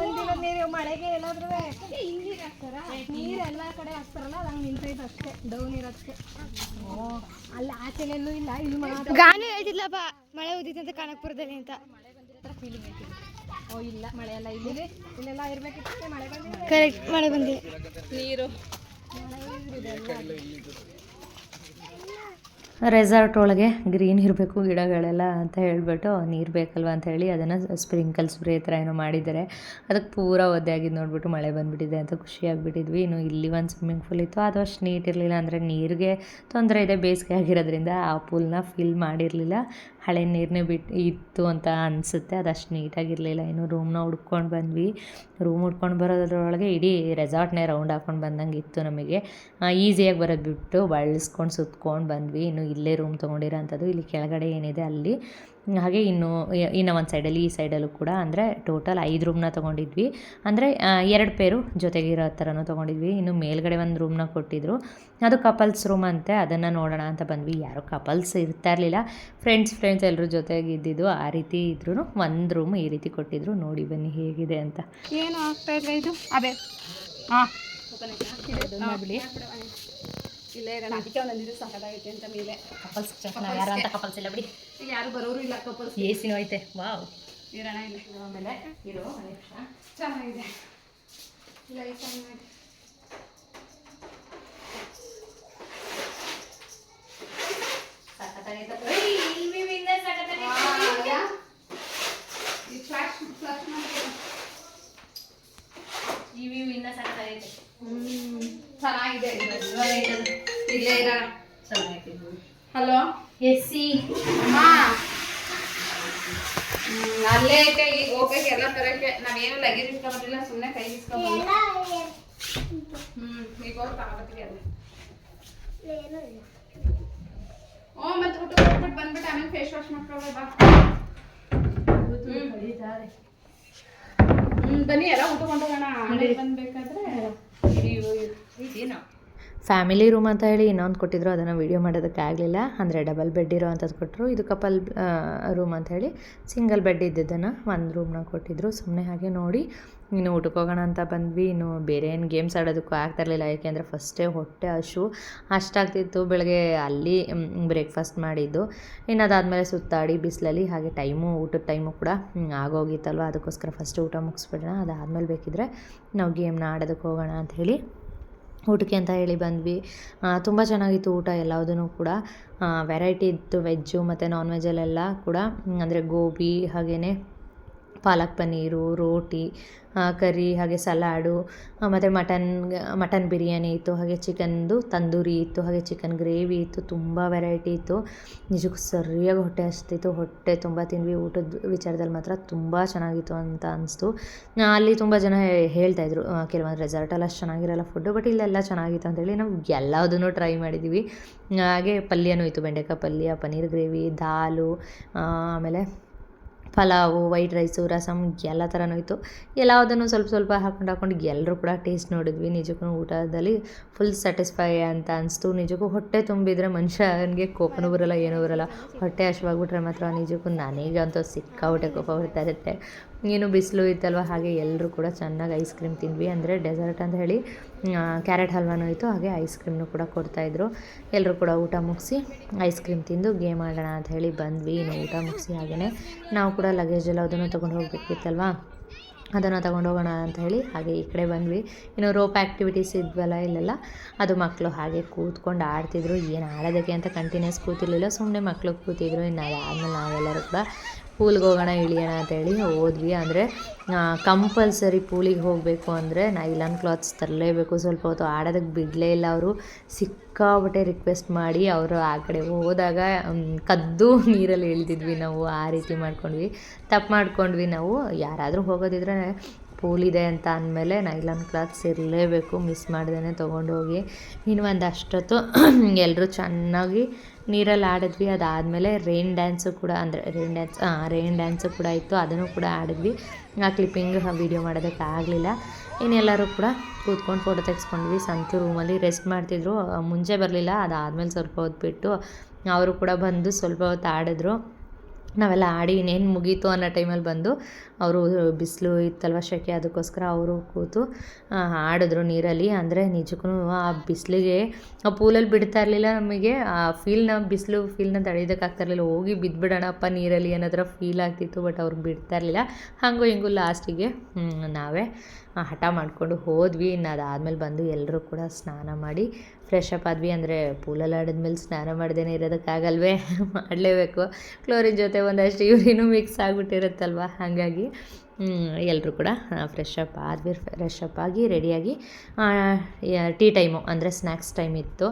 ಒಂದಿನ ನೀರು ಮಳೆಗೆ ಎಲ್ಲಾದ್ರೂ ನೀರು ಹಾಕ್ತಾರ ನೀರು ಎಲ್ಲ ಕಡೆ ಹಾಕ್ತಾರಲ್ಲ ನಿಂತೈತೆ ಅಷ್ಟೇ ಡೌನ್ ಇರೋದಕ್ಕೆ. ಅಲ್ಲಿ ಇಲ್ಲ ಗಾನಿ ಹೇಳ್ತಿದ್ಲಪ್ಪ ಮಳೆ ಊದಿತ್ತು ಅಂತ ಕನಕಪುರದಲ್ಲಿ ಅಂತ. ಓ ಇಲ್ಲ ಮಳೆ ಎಲ್ಲ ಇಲ್ಲಿ ಇಲ್ಲೆಲ್ಲ ಇರ್ಬೇಕಿತ್ತು ಮಳೆ ಬಂದಿದೆ. ಕರೆಕ್ಟ್ ಮಳೆ ಬಂದಿದೆ. ನೀರು. ರೆಸಾರ್ಟ್ ಒಳಗೆ ಗ್ರೀನ್ ಇರಬೇಕು, ಗಿಡಗಳೆಲ್ಲ ಅಂತ ಹೇಳಿಬಿಟ್ಟು ನೀರು ಬೇಕಲ್ವ ಅಂತ ಹೇಳಿ ಅದನ್ನು ಸ್ಪ್ರಿಂಕಲ್ ಸ್ಪ್ರೇ ಥರ ಏನೋ ಮಾಡಿದ್ದಾರೆ. ಅದಕ್ಕೆ ಪೂರ ಒದ್ದೆ ಆಗಿದ್ದು ನೋಡ್ಬಿಟ್ಟು ಮಳೆ ಬಂದುಬಿಟ್ಟಿದೆ ಅಂತ ಖುಷಿಯಾಗಿಬಿಟ್ಟಿದ್ವಿ ಇನ್ನು ಇಲ್ಲಿ ಒಂದು ಸ್ವಿಮ್ಮಿಂಗ್ ಪೂಲ್ ಇತ್ತು. ಅದು ಅಷ್ಟು ನೀಟ್ ಇರಲಿಲ್ಲ ಅಂದರೆ ನೀರಿಗೆ ತೊಂದರೆ ಇದೆ, ಬೇಸಿಗೆ ಆಗಿರೋದ್ರಿಂದ ಆ ಪೂಲ್ನ ಫಿಲ್ ಮಾಡಿರಲಿಲ್ಲ. ಹಳೆ ನೀರನ್ನೇ ಬಿಟ್ಟು ಇತ್ತು ಅಂತ ಅನಿಸುತ್ತೆ. ಅದು ಅಷ್ಟು ನೀಟಾಗಿರಲಿಲ್ಲ ಇನ್ನು ರೂಮ್ನ ಹುಡ್ಕೊಂಡು ಬಂದ್ವಿ. ರೂಮ್ ಹುಡ್ಕೊಂಡು ಬರೋದ್ರೊಳಗೆ ಇಡೀ ರೆಸಾರ್ಟ್ನೇ ರೌಂಡ್ ಹಾಕ್ಕೊಂಡು ಬಂದಂಗೆ ಇತ್ತು ನಮಗೆ. ಈಸಿಯಾಗಿ ಬರೋದು ಬಿಟ್ಟು ಬಳಸ್ಕೊಂಡು ಸುತ್ಕೊಂಡು ಬಂದ್ವಿ. ಇನ್ನು ಇಲ್ಲೇ ರೂಮ್ ತೊಗೊಂಡಿರೋ ಅಂಥದ್ದು. ಇಲ್ಲಿ ಕೆಳಗಡೆ ಏನಿದೆ ಅಲ್ಲಿ ಹಾಗೆ ಇನ್ನು ಇನ್ನು ಒಂದು ಸೈಡಲ್ಲಿ ಈ ಸೈಡಲ್ಲೂ ಕೂಡ ಅಂದರೆ ಟೋಟಲ್ ಐದು ರೂಮ್ನ ತೊಗೊಂಡಿದ್ವಿ. ಅಂದರೆ ಎರಡು ಪೇರು ಜೊತೆಗಿರೋ ಥರನೂ ತೊಗೊಂಡಿದ್ವಿ. ಇನ್ನು ಮೇಲ್ಗಡೆ ಒಂದು ರೂಮ್ನ ಕೊಟ್ಟಿದ್ರು. ಅದು ಕಪಲ್ಸ್ ರೂಮ್ ಅಂತೆ ಅದನ್ನು ನೋಡೋಣ ಅಂತ ಬಂದ್ವಿ. ಯಾರು ಕಪಲ್ಸ್ ಇರ್ತಾ ಇರಲಿಲ್ಲ. ಫ್ರೆಂಡ್ಸ್ ಫ್ರೆಂಡ್ಸ್ ಎಲ್ಲರೂ ಜೊತೆಗೆ ಇದ್ದಿದ್ದು. ಆ ರೀತಿ ಇದ್ರೂ ಒಂದು ರೂಮ್ ಈ ರೀತಿ ಕೊಟ್ಟಿದ್ರು. ನೋಡಿ ಬನ್ನಿ ಹೇಗಿದೆ ಅಂತ. ಏನು ಆಗ್ತಾ ಇದೆ ಇದು. ಅದೇ. ಹಾಂ ಬಿಡಿ. ಇಲ್ಲೇ ಇರೋಣ ಅದಕ್ಕೆ ಒಂದೊಂದಿದ್ದು ಸಾಕಾಗೈತೆ ಅಂತ ಮೇಲೆ. ಕಪಲ್ಸ್ ಯಾರು ಅಂತ ಕಪಲ್ಸ್ ಇಲ್ಲ ಬಿಡಿ. ಇಲ್ಲಿ ಯಾರು ಬರೋರು ಇಲ್ಲ ಕಪಲ್ಸ್ ಎ ಸಿನೂ ಐತೆ. ವಾವ್. ಇರೋಣ ಇಲ್ಲ. ಆಮೇಲೆ ಇರೋ ಚೆನ್ನಾಗಿದೆ ಲೈಟ್ ಚೆನ್ನಾಗಿದೆ. ಈ ವ್ಯೂ ಇನ್ನ ಸಾಕಾಗೈತೆ ಚೆನ್ನಾಗಿದೆ. ಇಲ್ಲೇ ಇರ. ಚೆನ್ನಾಗಿದೆ. ಹಲೋ? ಎಸ್ ಸಿ ಅಮ್ಮ ಅಲ್ಲೇ ಐತೆ ಈಗ ಹೋಗ್ಬೇಕು ಎಲ್ಲ ತರಕ್ಕೆ. ನಾವೇನು ಲಗೇಜ್ ಇಸ್ಕೊಂಬರ್ಲಿಲ್ಲ ಸುಮ್ಮನೆ ಕೈ ಇಸ್ಕೊಂಬಂದು. ಹ್ಮ್ ಈಗ ಹೋಗಿ ಅಲ್ಲೇ. ಹ್ಞೂ ಮತ್ತೆ ಊಟ ಕೊಟ್ಬಿಟ್ಟು ಬಂದ್ಬಿಟ್ಟು ಆಮೇಲೆ ಫೇಸ್ ವಾಶ್ ಮಾಡ್ಕೊಳ್ಳೋ ಬಾ. ಹ್ಮ್. ಬನ್ನಿ ಎಲ್ಲ ಊಟ ಕೊಂಡೋಗೋಣ ಆಮೇಲೆ ಬಂದ್ಬೇಕಾದ್ರೆ. 有有 voy ಫ್ಯಾಮಿಲಿ ರೂಮ್ ಅಂತ ಹೇಳಿ ಇನ್ನೊಂದು ಕೊಟ್ಟಿದ್ರು, ಅದನ್ನು ವೀಡಿಯೋ ಮಾಡೋದಕ್ಕೆ ಆಗಲಿಲ್ಲ. ಅಂದರೆ ಡಬಲ್ ಬೆಡ್ ಇರೋ ಅಂಥದ್ದು ಕೊಟ್ಟರು ಇದು ಕಪಲ್ ರೂಮ್ ಅಂತ ಹೇಳಿ ಸಿಂಗಲ್ ಬೆಡ್ ಇದ್ದಿದ್ದನ್ನು ಒಂದು ರೂಮ್ನ ಕೊಟ್ಟಿದ್ರು. ಸುಮ್ಮನೆ ಹಾಗೆ ನೋಡಿ, ಇನ್ನು ಊಟಕ್ಕೆ ಹೋಗೋಣ ಅಂತ ಬಂದ್ವಿ. ಇನ್ನು ಬೇರೆ ಏನು ಗೇಮ್ಸ್ ಆಡೋದಕ್ಕೂ ಆಗ್ತಾ ಇರಲಿಲ್ಲ. ಯಾಕೆಂದರೆ ಫಸ್ಟೇ ಹೊಟ್ಟೆ ಹಶು ಅಷ್ಟಾಗ್ತಿತ್ತು. ಬೆಳಗ್ಗೆ ಅಲ್ಲಿ ಬ್ರೇಕ್ಫಾಸ್ಟ್ ಮಾಡಿದ್ದು. ಇನ್ನು ಅದಾದಮೇಲೆ ಸುತ್ತಾಡಿ, ಬಿಸಿಲಲ್ಲಿ ಹಾಗೆ ಟೈಮು ಊಟದ ಟೈಮು ಕೂಡ ಆಗೋಗಿತ್ತಲ್ವ? ಅದಕ್ಕೋಸ್ಕರ ಫಸ್ಟ್ ಊಟ ಮುಗಿಸ್ಬಿಡೋಣ. ಅದಾದಮೇಲೆ ಬೇಕಿದ್ರೆ ನಾವು ಗೇಮ್ನ ಆಡೋದಕ್ಕೆ ಹೋಗೋಣ ಅಂತ ಹೇಳಿ ಊಟಕ್ಕೆ ಅಂತ ಹೇಳಿ ಬಂದ್ವಿ. ತುಂಬ ಚೆನ್ನಾಗಿತ್ತು ಊಟ ಎಲ್ಲದೂ ಕೂಡ. ವೆರೈಟಿ ಇತ್ತು ವೆಜ್ಜು ಮತ್ತು ನಾನ್ ವೆಜ್ಜಲ್ಲೆಲ್ಲ ಕೂಡ. ಅಂದರೆ ಗೋಬಿ ಹಾಗೆಯೇ ಪಾಲಕ್ ಪನ್ನೀರು, ರೋಟಿ ಕರಿ ಹಾಗೆ ಸಲಾಡು ಮತ್ತು ಮಟನ್ ಮಟನ್ ಬಿರಿಯಾನಿ ಇತ್ತು, ಹಾಗೆ ಚಿಕನ್ದು ತಂದೂರಿ ಇತ್ತು, ಹಾಗೆ ಚಿಕನ್ ಗ್ರೇವಿ ಇತ್ತು, ತುಂಬ ವೆರೈಟಿ ಇತ್ತು. ನಿಜಕ್ಕೂ ಸರಿಯಾಗಿ ಹೊಟ್ಟೆ ಹಸ್ತಿತ್ತು, ಹೊಟ್ಟೆ ತುಂಬ ತಿಂದ್ವಿ, ಊಟದ ವಿಚಾರದಲ್ಲಿ ಮಾತ್ರ ತುಂಬ ಚೆನ್ನಾಗಿತ್ತು ಅಂತ ಅನಿಸ್ತು. ಅಲ್ಲಿ ತುಂಬ ಜನ ಹೇಳ್ತಾಯಿದ್ರು ಕೆಲವೊಂದು ರೆಸಾರ್ಟಲ್ಲಿ ಅಷ್ಟು ಚೆನ್ನಾಗಿರಲ್ಲ ಫುಡ್ಡು ಬಟ್ ಇಲ್ಲೆಲ್ಲ ಚೆನ್ನಾಗಿತ್ತು ಅಂತೇಳಿ ನಾವು ಎಲ್ಲದನ್ನು ಟ್ರೈ ಮಾಡಿದ್ದೀವಿ ಹಾಗೆ ಪಲ್ಯನೂ ಇತ್ತು, ಬೆಂಡೆಕಾಯಿ ಪಲ್ಯ, ಪನ್ನೀರ್ ಗ್ರೇವಿ, ದಾಲು ಆಮೇಲೆ ಪಲಾವು ವೈಟ್ ರೈಸು ರಸಮ್ ಎಲ್ಲ ಥರನೂ ಇತ್ತು. ಎಲ್ಲದನ್ನು ಸ್ವಲ್ಪ ಸ್ವಲ್ಪ ಹಾಕೊಂಡು ಹಾಕೊಂಡು ಎಲ್ಲರೂ ಕೂಡ ಟೇಸ್ಟ್ ನೋಡಿದ್ವಿ. ನಿಜಕ್ಕೂ ಊಟದಲ್ಲಿ ಫುಲ್ ಸ್ಯಾಟಿಸ್ಫೈ ಅಂತ ಅನಿಸ್ತು. ನಿಜಕ್ಕೂ ಹೊಟ್ಟೆ ತುಂಬಿದರೆ ಮನುಷ್ಯನಿಗೆ ಕೋಪನೂ ಬರಲ್ಲ, ಏನೂ ಬರಲ್ಲ. ಹೊಟ್ಟೆ ಹಶವಾಗ್ಬಿಟ್ರೆ ಮಾತ್ರ ನಿಜಕ್ಕೂ ನನಗಂತೂ ಸಿಕ್ಕಾಬಿಟ್ಟೆ ಕೋಪ ಬರ್ತಾ ಇರುತ್ತೆ. ಏನು ಬಿಸಿಲು ಇತ್ತಲ್ವ, ಹಾಗೆ ಎಲ್ಲರೂ ಕೂಡ ಚೆನ್ನಾಗಿ ಐಸ್ ಕ್ರೀಮ್ ತಿಂದ್ವಿ. ಅಂದರೆ ಡೆಸರ್ಟ್ ಅಂತ ಹೇಳಿ ಕ್ಯಾರೆಟ್ ಹಲ್ವಾನೂ ಇತ್ತು, ಹಾಗೆ ಐಸ್ ಕ್ರೀಮ್ನು ಕೂಡ ಕೊಡ್ತಾಯಿದ್ರು ಎಲ್ಲರೂ ಕೂಡ ಊಟ ಮುಗಿಸಿ ಐಸ್ ಕ್ರೀಮ್ ತಿಂದು ಗೇಮ್ ಆಡೋಣ ಅಂತ ಹೇಳಿ ಬಂದ್ವಿ. ಇನ್ನು ಊಟ ಮುಗಿಸಿ ಹಾಗೆಯೇ ನಾವು ಕೂಡ ಲಗೇಜ್ ಎಲ್ಲ ಅದನ್ನು ತೊಗೊಂಡು ಹೋಗಬೇಕಿತ್ತಲ್ವ? ಅದನ್ನು ತಗೊಂಡು ಹೋಗೋಣ ಅಂತ ಹೇಳಿ ಹಾಗೆ ಈ ಕಡೆ ಬಂದ್ವಿ. ಇನ್ನು ರೋಪ್ ಆ್ಯಕ್ಟಿವಿಟೀಸ್ ಇದ್ವಲ್ಲ ಇಲ್ಲೆಲ್ಲ, ಅದು ಮಕ್ಕಳು ಹಾಗೆ ಕೂತ್ಕೊಂಡು ಆಡ್ತಿದ್ರು. ಏನು ಆಡೋದಕ್ಕೆ ಅಂತ ಕಂಟಿನ್ಯೂಸ್ ಕೂತಿರ್ಲಿಲ್ಲ. ಸುಮ್ಮನೆ ಮಕ್ಕಳು ಕೂತಿದ್ರು. ಇನ್ನು ಅದಾದಮೇಲೆ ನಾವೆಲ್ಲರೂ ಕೂಡ ಪೂಲ್ಗೆ ಹೋಗೋಣ, ಇಳಿಯೋಣ ಅಂತೇಳಿ ಹೋದ್ವಿ. ಅಂದರೆ ಕಂಪಲ್ಸರಿ ಪೂಲಿಗೆ ಹೋಗಬೇಕು ಅಂದರೆ ನೈಲಾನ್ ಕ್ಲಾತ್ಸ್ ತರಲೇಬೇಕು. ಸ್ವಲ್ಪ ಹೊತ್ತು ಆಡೋದಕ್ಕೆ ಬಿಡಲೇ ಇಲ್ಲ ಅವರು. ಸಿಕ್ಕಾಬಟ್ಟೆ ರಿಕ್ವೆಸ್ಟ್ ಮಾಡಿ ಅವರು ಆ ಕಡೆ ಹೋದಾಗ ಕದ್ದು ನೀರಲ್ಲಿ ಇಳಿದಿದ್ವಿ ನಾವು. ಆ ರೀತಿ ಮಾಡ್ಕೊಂಡ್ವಿ. ತಪ್ಪು ಮಾಡ್ಕೊಂಡ್ವಿ ನಾವು. ಯಾರಾದರೂ ಹೋಗೋದಿದ್ರೆ ಪೂಲ್ ಇದೆ ಅಂತ ಅಂದಮೇಲೆ ನೈಲಾನ್ ಕ್ಲಾತ್ಸ್ ಇರಲೇಬೇಕು ಮಿಸ್ ಮಾಡ್ದೇ ತೊಗೊಂಡೋಗಿ. ಇನ್ನು ಒಂದು ಅಷ್ಟೊತ್ತು ಎಲ್ಲರೂ ಚೆನ್ನಾಗಿ ನೀರಲ್ಲಿ ಆಡಿದ್ವಿ. ಅದಾದಮೇಲೆ ರೈನ್ ಡ್ಯಾನ್ಸು ಕೂಡ ಅಂದರೆ ರೈನ್ ಡ್ಯಾನ್ಸ್ ಹಾಂ ರೈನ್ ಡ್ಯಾನ್ಸು ಕೂಡ ಇತ್ತು. ಅದನ್ನು ಕೂಡ ಆಡಿದ್ವಿ. ಆ ಕ್ಲಿಪ್ಪಿಂಗ್ ವೀಡಿಯೋ ಮಾಡೋದಕ್ಕೆ ಆಗಲಿಲ್ಲ. ಇನ್ನೆಲ್ಲರೂ ಕೂಡ ಕೂತ್ಕೊಂಡು ಫೋಟೋ ತೆಗೆಸ್ಕೊಂಡ್ವಿ. ಸಂತು ರೂಮಲ್ಲಿ ರೆಸ್ಟ್ ಮಾಡ್ತಿದ್ರು. ಮುಂಚೆ ಬರಲಿಲ್ಲ. ಅದಾದಮೇಲೆ ಸ್ವಲ್ಪ ಹೊತ್ತು ಬಿಟ್ಟು ಅವರು ಕೂಡ ಬಂದು ಸ್ವಲ್ಪ ಹೊತ್ತು ಆಡಿದ್ರು. ನಾವೆಲ್ಲ ಆಡಿ ಇನ್ನೇನು ಮುಗೀತು ಅನ್ನೋ ಟೈಮಲ್ಲಿ ಬಂದು ಅವರು ಬಿಸಿಲು ಇತ್ತಲ್ವ ಶೆಕೆ, ಅದಕ್ಕೋಸ್ಕರ ಅವರು ಕೂತು ಆಡಿದ್ರು ನೀರಲ್ಲಿ. ಅಂದರೆ ನಿಜಕ್ಕೂ ಆ ಬಿಸಿಲಿಗೆ, ಆ ಪೂಲಲ್ಲಿ ಬಿಡ್ತಾ ಇರಲಿಲ್ಲ ನಮಗೆ. ಆ ಫೀಲ್ನ ಬಿಸಿಲು ಫೀಲ್ನ ತಡೆಯೋದಕ್ಕಾಗ್ತಾ ಇರಲಿಲ್ಲ. ಹೋಗಿ ಬಿದ್ದುಬಿಡೋಣಪ್ಪ ನೀರಲ್ಲಿ ಅನ್ನೋ ಥರ ಫೀಲ್ ಆಗ್ತಿತ್ತು ಬಟ್ ಅವ್ರು ಬಿಡ್ತಾ ಇರಲಿಲ್ಲ. ಹಾಗೋ ಹಿಂಗೂ ಲಾಸ್ಟಿಗೆ ನಾವೇ ಹಠ ಮಾಡಿಕೊಂಡು ಹೋದ್ವಿ. ಇನ್ನು ಅದಾದಮೇಲೆ ಬಂದು ಎಲ್ಲರೂ ಕೂಡ ಸ್ನಾನ ಮಾಡಿ ಫ್ರೆಶ್ ಅಪ್ ಆದ್ವಿ. ಅಂದರೆ ಪೂಲಲ್ಲಿ ಆಡಿದ್ಮೇಲೆ ಸ್ನಾನ ಮಾಡ್ದೇನೆ ಇರೋದಕ್ಕಾಗಲ್ವೇ? ಮಾಡಲೇಬೇಕು. ಕ್ಲೋರಿನ್ ಜೊತೆ ಒಂದಷ್ಟು ಯೂರಿನೂ ಮಿಕ್ಸ್ ಆಗಿಬಿಟ್ಟಿರುತ್ತಲ್ವ? ಹಾಗಾಗಿ ಎಲ್ಲರೂ ಕೂಡ ಫ್ರೆಶ್ ಅಪ್ ಆದ್ವಿ ಫ್ರೆಶ್ ಅಪ್ ಆಗಿ ರೆಡಿಯಾಗಿ ಟೀ ಟೈಮು ಅಂದರೆ ಸ್ನ್ಯಾಕ್ಸ್ ಟೈಮ್ ಇತ್ತು.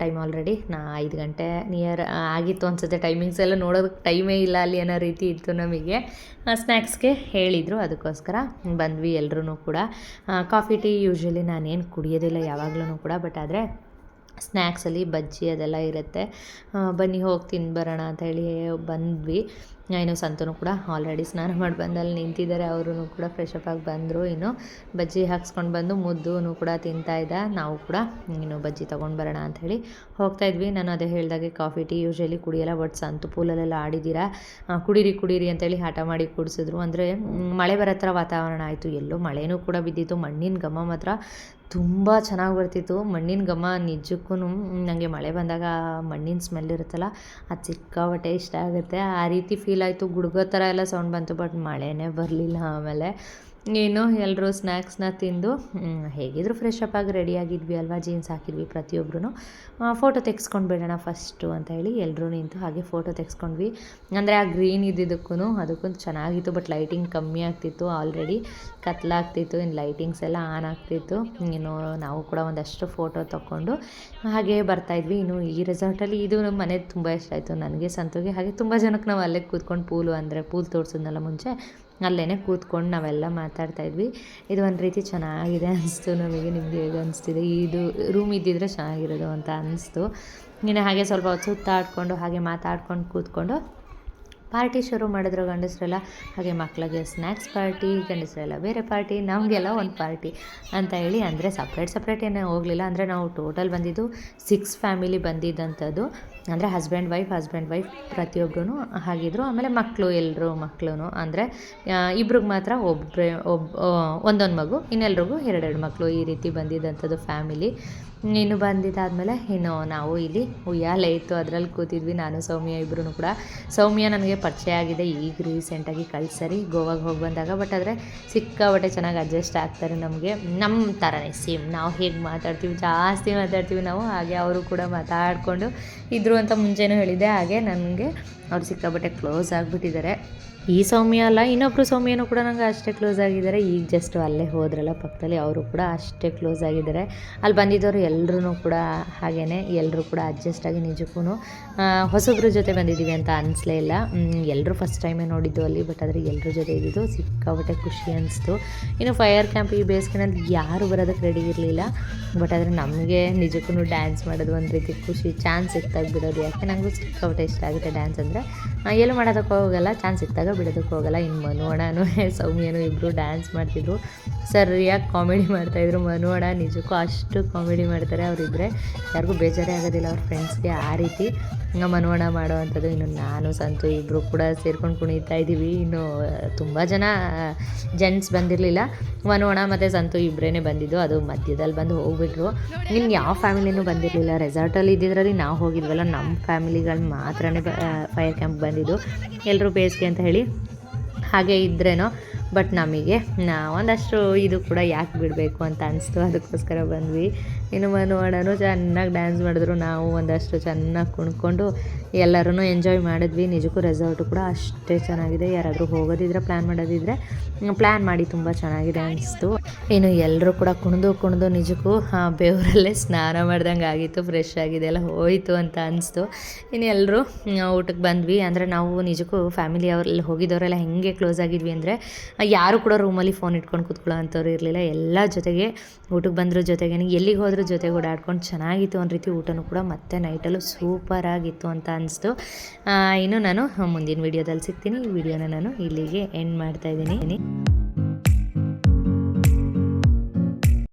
ಟೈಮ್ ಆಲ್ರೆಡಿ ನಾ ಐದು ಗಂಟೆ ನಿಯರ್ ಆಗಿತ್ತು ಅನ್ಸುತ್ತೆ ಟೈಮಿಂಗ್ಸ್ ಎಲ್ಲ ನೋಡೋದಕ್ಕೆ ಟೈಮೇ ಇಲ್ಲ ಅಲ್ಲಿ ಅನ್ನೋ ರೀತಿ ಇತ್ತು ನಮಗೆ. ಸ್ನ್ಯಾಕ್ಸ್ಗೆ ಹೇಳಿದರು, ಅದಕ್ಕೋಸ್ಕರ ಬಂದ್ವಿ ಎಲ್ಲರೂ ಕೂಡ. ಕಾಫಿ ಟೀ ಯೂಶ್ವಲಿ ನಾನೇನು ಕುಡಿಯೋದಿಲ್ಲ ಯಾವಾಗಲೂ ಕೂಡ ಬಟ್ ಆದರೆ ಸ್ನ್ಯಾಕ್ಸಲ್ಲಿ ಬಜ್ಜಿ ಅದೆಲ್ಲ ಇರುತ್ತೆ. ಬನ್ನಿ ಹೋಗಿ ತಿಂದು ಬರೋಣ ಅಂತ ಹೇಳಿ ಬಂದ್ವಿ. ಇನ್ನು ಸಂತನು ಕೂಡ ಆಲ್ರೆಡಿ ಸ್ನಾನ ಮಾಡಿ ಬಂದಲ್ಲಿ ನಿಂತಿದ್ದಾರೆ. ಅವರು ಕೂಡ ಫ್ರೆಶ್ ಅಪ್ ಆಗಿ ಬಂದರು. ಇನ್ನು ಬಜ್ಜಿ ಹಾಕ್ಸ್ಕೊಂಡು ಬಂದು ಮುದ್ದೂ ಕೂಡ ತಿಂತಾಯಿದ್ದ ನಾವು ಕೂಡ ಇನ್ನು ಬಜ್ಜಿ ತೊಗೊಂಡು ಬರೋಣ ಅಂಥೇಳಿ ಹೋಗ್ತಾಯಿದ್ವಿ ನಾನು ಅದೇ ಹೇಳಿದಾಗೆ ಕಾಫಿ ಟೀ ಯೂಶ್ವಲಿ ಕುಡಿಯಲ್ಲ ಬಟ್ ಸಂತು ಪೂಲಲ್ಲೆಲ್ಲ ಆಡಿದ್ದೀರಾ? ಕುಡೀರಿ ಕುಡೀರಿ ಅಂತೇಳಿ ಹಠ ಮಾಡಿ ಕುಡಿಸಿದ್ರು. ಅಂದರೆ ಮಳೆ ಬರೋ ಥರ ವಾತಾವರಣ ಆಯಿತು. ಎಲ್ಲೋ ಮಳೆನೂ ಕೂಡ ಬಿದ್ದಿತ್ತು. ಮಣ್ಣಿನ ಘಮ ಮಾತ್ರ ತುಂಬ ಚೆನ್ನಾಗಿ ಬರ್ತಿತ್ತು. ಮಣ್ಣಿನ ಘಮ ನಿಜಕ್ಕೂ ನನಗೆ ಮಳೆ ಬಂದಾಗ ಮಣ್ಣಿನ ಸ್ಮೆಲ್ ಇರುತ್ತಲ್ಲ, ಅದು ಸಿಕ್ಕಾಪಟ್ಟೆ ಇಷ್ಟ ಆಗುತ್ತೆ. ಆ ರೀತಿ ಫೀಲ್ ಆಯಿತು. ಗುಡುಗೋ ಥರ ಎಲ್ಲ ಸೌಂಡ್ ಬಂತು ಬಟ್ ಮಳೆನೇ ಬರಲಿಲ್ಲ ಆಮೇಲೆ. ಇನ್ನು ಎಲ್ಲರೂ ಸ್ನ್ಯಾಕ್ಸ್ನ ತಿಂದು ಹೇಗಿದ್ರು ಫ್ರೆಶ್ ಅಪ್ ಆಗಿ ರೆಡಿ ಆಗಿದ್ವಿ ಅಲ್ವಾ? ಜೀನ್ಸ್ ಹಾಕಿದ್ವಿ ಪ್ರತಿಯೊಬ್ಬರು ಫೋಟೋ ತೆಗೆಸ್ಕೊಂಡು ಬಿಡೋಣ ಫಸ್ಟು ಅಂತ ಹೇಳಿ ಎಲ್ಲರೂ ನಿಂತು ಹಾಗೆ ಫೋಟೋ ತೆಗೆಸ್ಕೊಂಡ್ವಿ. ಅಂದರೆ ಆ ಗ್ರೀನ್ ಇದ್ದಿದ್ದಕ್ಕೂ ಅದಕ್ಕೂ ಚೆನ್ನಾಗಿತ್ತು ಬಟ್ ಲೈಟಿಂಗ್ ಕಮ್ಮಿ ಆಗ್ತಿತ್ತು. ಆಲ್ರೆಡಿ ಕತ್ಲಾಗ್ತಿತ್ತು ಇನ್ನು ಲೈಟಿಂಗ್ಸ್ ಎಲ್ಲ ಆನ್ ಆಗ್ತಿತ್ತು. ಇನ್ನು ನಾವು ಕೂಡ ಒಂದಷ್ಟು ಫೋಟೋ ತೊಗೊಂಡು ಹಾಗೆ ಬರ್ತಾಯಿದ್ವಿ ಇನ್ನು ಈ ರೆಸಾರ್ಟಲ್ಲಿ ಇದು ನಮ್ಮ ಮನೆ ತುಂಬ ಇಷ್ಟ ಆಯಿತು. ನನಗೆ, ಸಂತೋಗಿ ಹಾಗೆ ತುಂಬ ಜನಕ್ಕೆ ನಾವು ಅಲ್ಲೇ ಕೂತ್ಕೊಂಡು ಪೂಲು ಅಂದರೆ ಪೂಲ್ ತೋರಿಸಿದ್ನಲ್ಲ ಮುಂಚೆ. ಅಲ್ಲೇ ಕೂತ್ಕೊಂಡು ನಾವೆಲ್ಲ ಮಾತಾಡ್ತಾ ಇದ್ವಿ. ಇದು ಒಂದು ರೀತಿ ಚೆನ್ನಾಗಿದೆ ಅನಿಸ್ತು ನಮಗೆ ನಿಮಗೆ ಹೇಗೆ ಅನಿಸ್ತಿದೆ? ಇದು ರೂಮ್ ಇದ್ದಿದ್ರೆ ಚೆನ್ನಾಗಿರೋದು ಅಂತ ಅನಿಸ್ತು. ಇನ್ನು ಹಾಗೆ ಸ್ವಲ್ಪ ಹೊತ್ತು ಸುತ್ತಾಡ್ಕೊಂಡು, ಹಾಗೆ ಮಾತಾಡ್ಕೊಂಡು ಕೂತ್ಕೊಂಡು ಪಾರ್ಟಿ ಶುರು ಮಾಡಿದ್ರು ಗಂಡಸರೆಲ್ಲ. ಹಾಗೆ ಮಕ್ಕಳಿಗೆ ಸ್ನ್ಯಾಕ್ಸ್ ಪಾರ್ಟಿ ಗಂಡಸರೆಲ್ಲ ಬೇರೆ ಪಾರ್ಟಿ ನಮಗೆಲ್ಲ ಒಂದು ಪಾರ್ಟಿ ಅಂತ ಹೇಳಿ ಅಂದರೆ ಸಪ್ರೇಟ್ ಸಪ್ರೇಟ್ ಏನೇ ಹೋಗಲಿಲ್ಲ. ಅಂದರೆ ನಾವು ಟೋಟಲ್ ಬಂದಿದ್ದು ಸಿಕ್ಸ್ ಫ್ಯಾಮಿಲಿ ಬಂದಿದ್ದಂಥದ್ದು. ಅಂದರೆ ಹಸ್ಬೆಂಡ್ ವೈಫ್ ಹಸ್ಬೆಂಡ್ ವೈಫ್ ಪ್ರತಿಯೊಬ್ಬರೂ ಹಾಗಿದ್ರು. ಆಮೇಲೆ ಮಕ್ಕಳು ಎಲ್ಲರೂ ಮಕ್ಕಳು ಅಂದರೆ ಇಬ್ರಿಗೆ ಮಾತ್ರ ಒಬ್ಬರೇ ಒಬ್ಬ ಒಂದೊಂದು ಮಗು. ಇನ್ನೆಲ್ರಿಗೂ ಎರಡೆರಡು ಮಕ್ಕಳು ಈ ರೀತಿ ಬಂದಿದ್ದಂಥದ್ದು ಫ್ಯಾಮಿಲಿ ಇನ್ನು ಬಂದಿದ್ದಾದಮೇಲೆ ಇನ್ನು ನಾವು ಇಲ್ಲಿ ಉಯ್ಯಾಲೆ ಇತ್ತು. ಅದರಲ್ಲಿ ಕೂತಿದ್ವಿ ನಾನು, ಸೌಮ್ಯ ಇಬ್ಬರೂ ಕೂಡ. ಸೌಮ್ಯ ನನಗೆ ಪರಿಚಯ ಆಗಿದೆ ಈಗ ರೀಸೆಂಟಾಗಿ ಕಳ್ಸರಿ, ಗೋವಾಗೆ ಹೋಗಿ ಬಂದಾಗ. ಬಟ್ ಆದರೆ ಸಿಕ್ಕಾಬಟ್ಟೆ ಚೆನ್ನಾಗಿ ಅಡ್ಜಸ್ಟ್ ಆಗ್ತಾರೆ ನಮಗೆ. ನಮ್ಮ ಥರನೇ ಸೇಮ್ ನಾವು ಹೇಗೆ ಮಾತಾಡ್ತೀವಿ, ಜಾಸ್ತಿ ಮಾತಾಡ್ತೀವಿ ನಾವು, ಹಾಗೆ ಅವರು ಕೂಡ ಮಾತಾಡಿಕೊಂಡು ಇದ್ರು. ಅಂತ ಮುಂಚೆನೂ ಹೇಳಿದ್ದೆ ಹಾಗೆ ನನಗೆ ಅವ್ರು ಸಿಕ್ಕಾಬಟ್ಟೆ ಕ್ಲೋಸ್ ಆಗಿಬಿಟ್ಟಿದ್ದಾರೆ. ಈ ಸೌಮ್ಯ ಅಲ್ಲ ಇನ್ನೊಬ್ಬರು ಸೌಮ್ಯನೂ ಕೂಡ ನಂಗೆ ಅಷ್ಟೇ ಕ್ಲೋಸ್ ಆಗಿದ್ದಾರೆ. ಈಗ ಜಸ್ಟ್ ಅಲ್ಲೇ ಹೋದ್ರಲ್ಲ ಪಕ್ಕದಲ್ಲಿ, ಅವರು ಕೂಡ ಅಷ್ಟೇ ಕ್ಲೋಸ್ ಆಗಿದ್ದಾರೆ. ಅಲ್ಲಿ ಬಂದಿದ್ದವರು ಎಲ್ಲರೂ ಕೂಡ ಹಾಗೇ ಎಲ್ಲರೂ ಕೂಡ ಅಡ್ಜಸ್ಟ್ ಆಗಿ ನಿಜಕ್ಕೂ ಹೊಸಬ್ರ ಜೊತೆ ಬಂದಿದ್ದೀವಿ ಅಂತ ಅನಿಸ್ಲೇ ಇಲ್ಲ. ಎಲ್ಲರೂ ಫಸ್ಟ್ ಟೈಮೇ ನೋಡಿದ್ದು ಅಲ್ಲಿ ಬಟ್ ಆದರೆ ಎಲ್ಲರ ಜೊತೆ ಇದ್ದಿದ್ದು ಸಿಕ್ಕಾಬಟ್ಟೆ ಖುಷಿ ಅನಿಸ್ತು. ಇನ್ನು ಫೈರ್ ಕ್ಯಾಂಪ್ ಈ ಬೇಸಿಗೆನಲ್ಲಿ ಯಾರು ಬರೋದಕ್ಕೆ ರೆಡಿ ಇರಲಿಲ್ಲ. ಬಟ್ ಆದರೆ ನಮಗೆ ನಿಜಕ್ಕೂ ಡ್ಯಾನ್ಸ್ ಮಾಡೋದು ಒಂದು ರೀತಿ ಖುಷಿ ಚಾನ್ಸ್ ಸಿಕ್ತಾಗ ಬಿಡೋದು. ಯಾಕೆ? ನನಗೂ ಸಿಕ್ಕಾಬಟ್ಟೆ ಇಷ್ಟ ಆಗುತ್ತೆ ಡ್ಯಾನ್ಸ್ ಅಂದರೆ. ಎಲ್ಲೂ ಮಾಡೋದಕ್ಕೆ ಹೋಗಲ್ಲ ಚಾನ್ಸ್ ಸಿಕ್ತಾಗ ಬಿಡೋದಕ್ಕೆ ಹೋಗಲ್ಲ. ಇನ್ನು ಮನು ಅಣ್ಣನೂ ಸೌಮ್ಯನು ಇಬ್ಬರು ಡ್ಯಾನ್ಸ್ ಮಾಡ್ತಿದ್ರು. ಸರಿಯಾಗಿ ಕಾಮಿಡಿ ಮಾಡ್ತಾಯಿದ್ರು ಮನು ಅಣ್ಣ ನಿಜಕ್ಕೂ ಅಷ್ಟು ಕಾಮಿಡಿ ಮಾಡ್ತಾರೆ. ಅವರಿಬ್ಬರೇ ಯಾರಿಗೂ ಬೇಜಾರೇ ಆಗೋದಿಲ್ಲ. ಅವ್ರ ಫ್ರೆಂಡ್ಸ್ಗೆ ಆ ರೀತಿ ಮನೋಣ ಮಾಡೋ ಅಂಥದ್ದು. ಇನ್ನು ನಾನು, ಸಂತು ಇಬ್ಬರು ಕೂಡ ಸೇರ್ಕೊಂಡು ಕುಣಿತಾ ಇದ್ದೀವಿ. ಇನ್ನು ತುಂಬ ಜನ ಜೆಂಟ್ಸ್ ಬಂದಿರಲಿಲ್ಲ. ಮನೋಣ ಮತ್ತು ಸಂತು ಇಬ್ಬರೇ ಬಂದಿದ್ದು. ಅದು ಮಧ್ಯದಲ್ಲಿ ಬಂದು ಹೋಗ್ಬಿಟ್ರು. ನಿಮ್ಗೆ ಯಾವ ಫ್ಯಾಮಿಲಿನೂ ಬಂದಿರಲಿಲ್ಲ. ರೆಸಾರ್ಟಲ್ಲಿ ಇದ್ದಿದ್ರಲ್ಲಿ ನಾವು ಹೋಗಿದ್ವಲ್ಲ. ನಮ್ಮ ಫ್ಯಾಮಿಲಿಗಳು ಮಾತ್ರನೇ ಫೈರ್ ಕ್ಯಾಂಪ್ ಬಂದಿದ್ದು. ಎಲ್ಲರೂ ಬೇಸಿಗೆ ಅಂತ ಹೇಳಿ ಹಾಗೆ ಇದ್ರೇನೋ, ಬಟ್ ನಮಗೆ ಒಂದಷ್ಟು ಇದು ಕೂಡ ಯಾಕೆ ಬಿಡಬೇಕು ಅಂತ ಅನಿಸ್ತು. ಅದಕ್ಕೋಸ್ಕರ ಬಂದ್ವಿ. ಇನ್ನು ಮನು ಅಣ್ಣನೂ ಚೆನ್ನಾಗಿ ಡ್ಯಾನ್ಸ್ ಮಾಡಿದ್ರು. ನಾವು ಒಂದಷ್ಟು ಚೆನ್ನಾಗಿ ಕುಣ್ಕೊಂಡು ಎಲ್ಲರೂ ಎಂಜಾಯ್ ಮಾಡಿದ್ವಿ. ನಿಜಕ್ಕೂ ರೆಸಾರ್ಟು ಕೂಡ ಅಷ್ಟೇ ಚೆನ್ನಾಗಿದೆ. ಯಾರಾದರೂ ಹೋಗೋದಿದ್ರೆ ಪ್ಲ್ಯಾನ್ ಮಾಡೋದಿದ್ರೆ ಪ್ಲ್ಯಾನ್ ಮಾಡಿ ತುಂಬ ಚೆನ್ನಾಗಿದೆ ಅನಿಸ್ತು. ಇನ್ನು ಎಲ್ಲರೂ ಕೂಡ ಕುಣಿದು ಕುಣಿದು ನಿಜಕ್ಕೂ, ಹಾಂ, ಬೇವರಲ್ಲೇ ಸ್ನಾನ ಮಾಡ್ದಂಗೆ ಆಗಿತ್ತು ಫ್ರೆಶ್ ಆಗಿದೆ, ಎಲ್ಲ ಹೋಯಿತು ಅಂತ ಅನಿಸ್ತು. ಇನ್ನು ಎಲ್ಲರೂ ಊಟಕ್ಕೆ ಬಂದ್ವಿ. ಅಂದರೆ ನಾವು ನಿಜಕ್ಕೂ ಫ್ಯಾಮಿಲಿ ಅವರೆಲ್ಲ ಹೋಗಿದ್ದವರೆಲ್ಲ ಹೆಂಗೆ ಕ್ಲೋಸ್ ಆಗಿದ್ವಿ ಅಂದರೆ, ಯಾರು ಕೂಡ ರೂಮಲ್ಲಿ ಫೋನ್ ಇಟ್ಕೊಂಡು ಕೂತ್ಕೊಳ್ಳೋ ಅಂಥವ್ರು ಇರಲಿಲ್ಲ. ಎಲ್ಲ ಜೊತೆಗೆ ಊಟಕ್ಕೆ ಬಂದ್ರ ಜೊತೆಗೆ ಎಲ್ಲಿಗೆ ಹೋದ್ರೂ ಜೊತೆಗೆ ಓಡಾಡ್ಕೊಂಡು ಚೆನ್ನಾಗಿತ್ತು ಒಂದು ರೀತಿ ಊಟನೂ ಕೂಡ ಮತ್ತೆ ನೈಟಲ್ಲೂ ಸೂಪರಾಗಿತ್ತು ಅಂತ ಅನಿಸ್ತು. ಇನ್ನು ನಾನು ಮುಂದಿನ ವೀಡಿಯೋದಲ್ಲಿ ಸಿಗ್ತೀನಿ. ಈ ವಿಡಿಯೋನ ನಾನು ಇಲ್ಲಿಗೆ ಎಂಡ್ ಮಾಡ್ತಾ ಇದ್ದೀನಿ.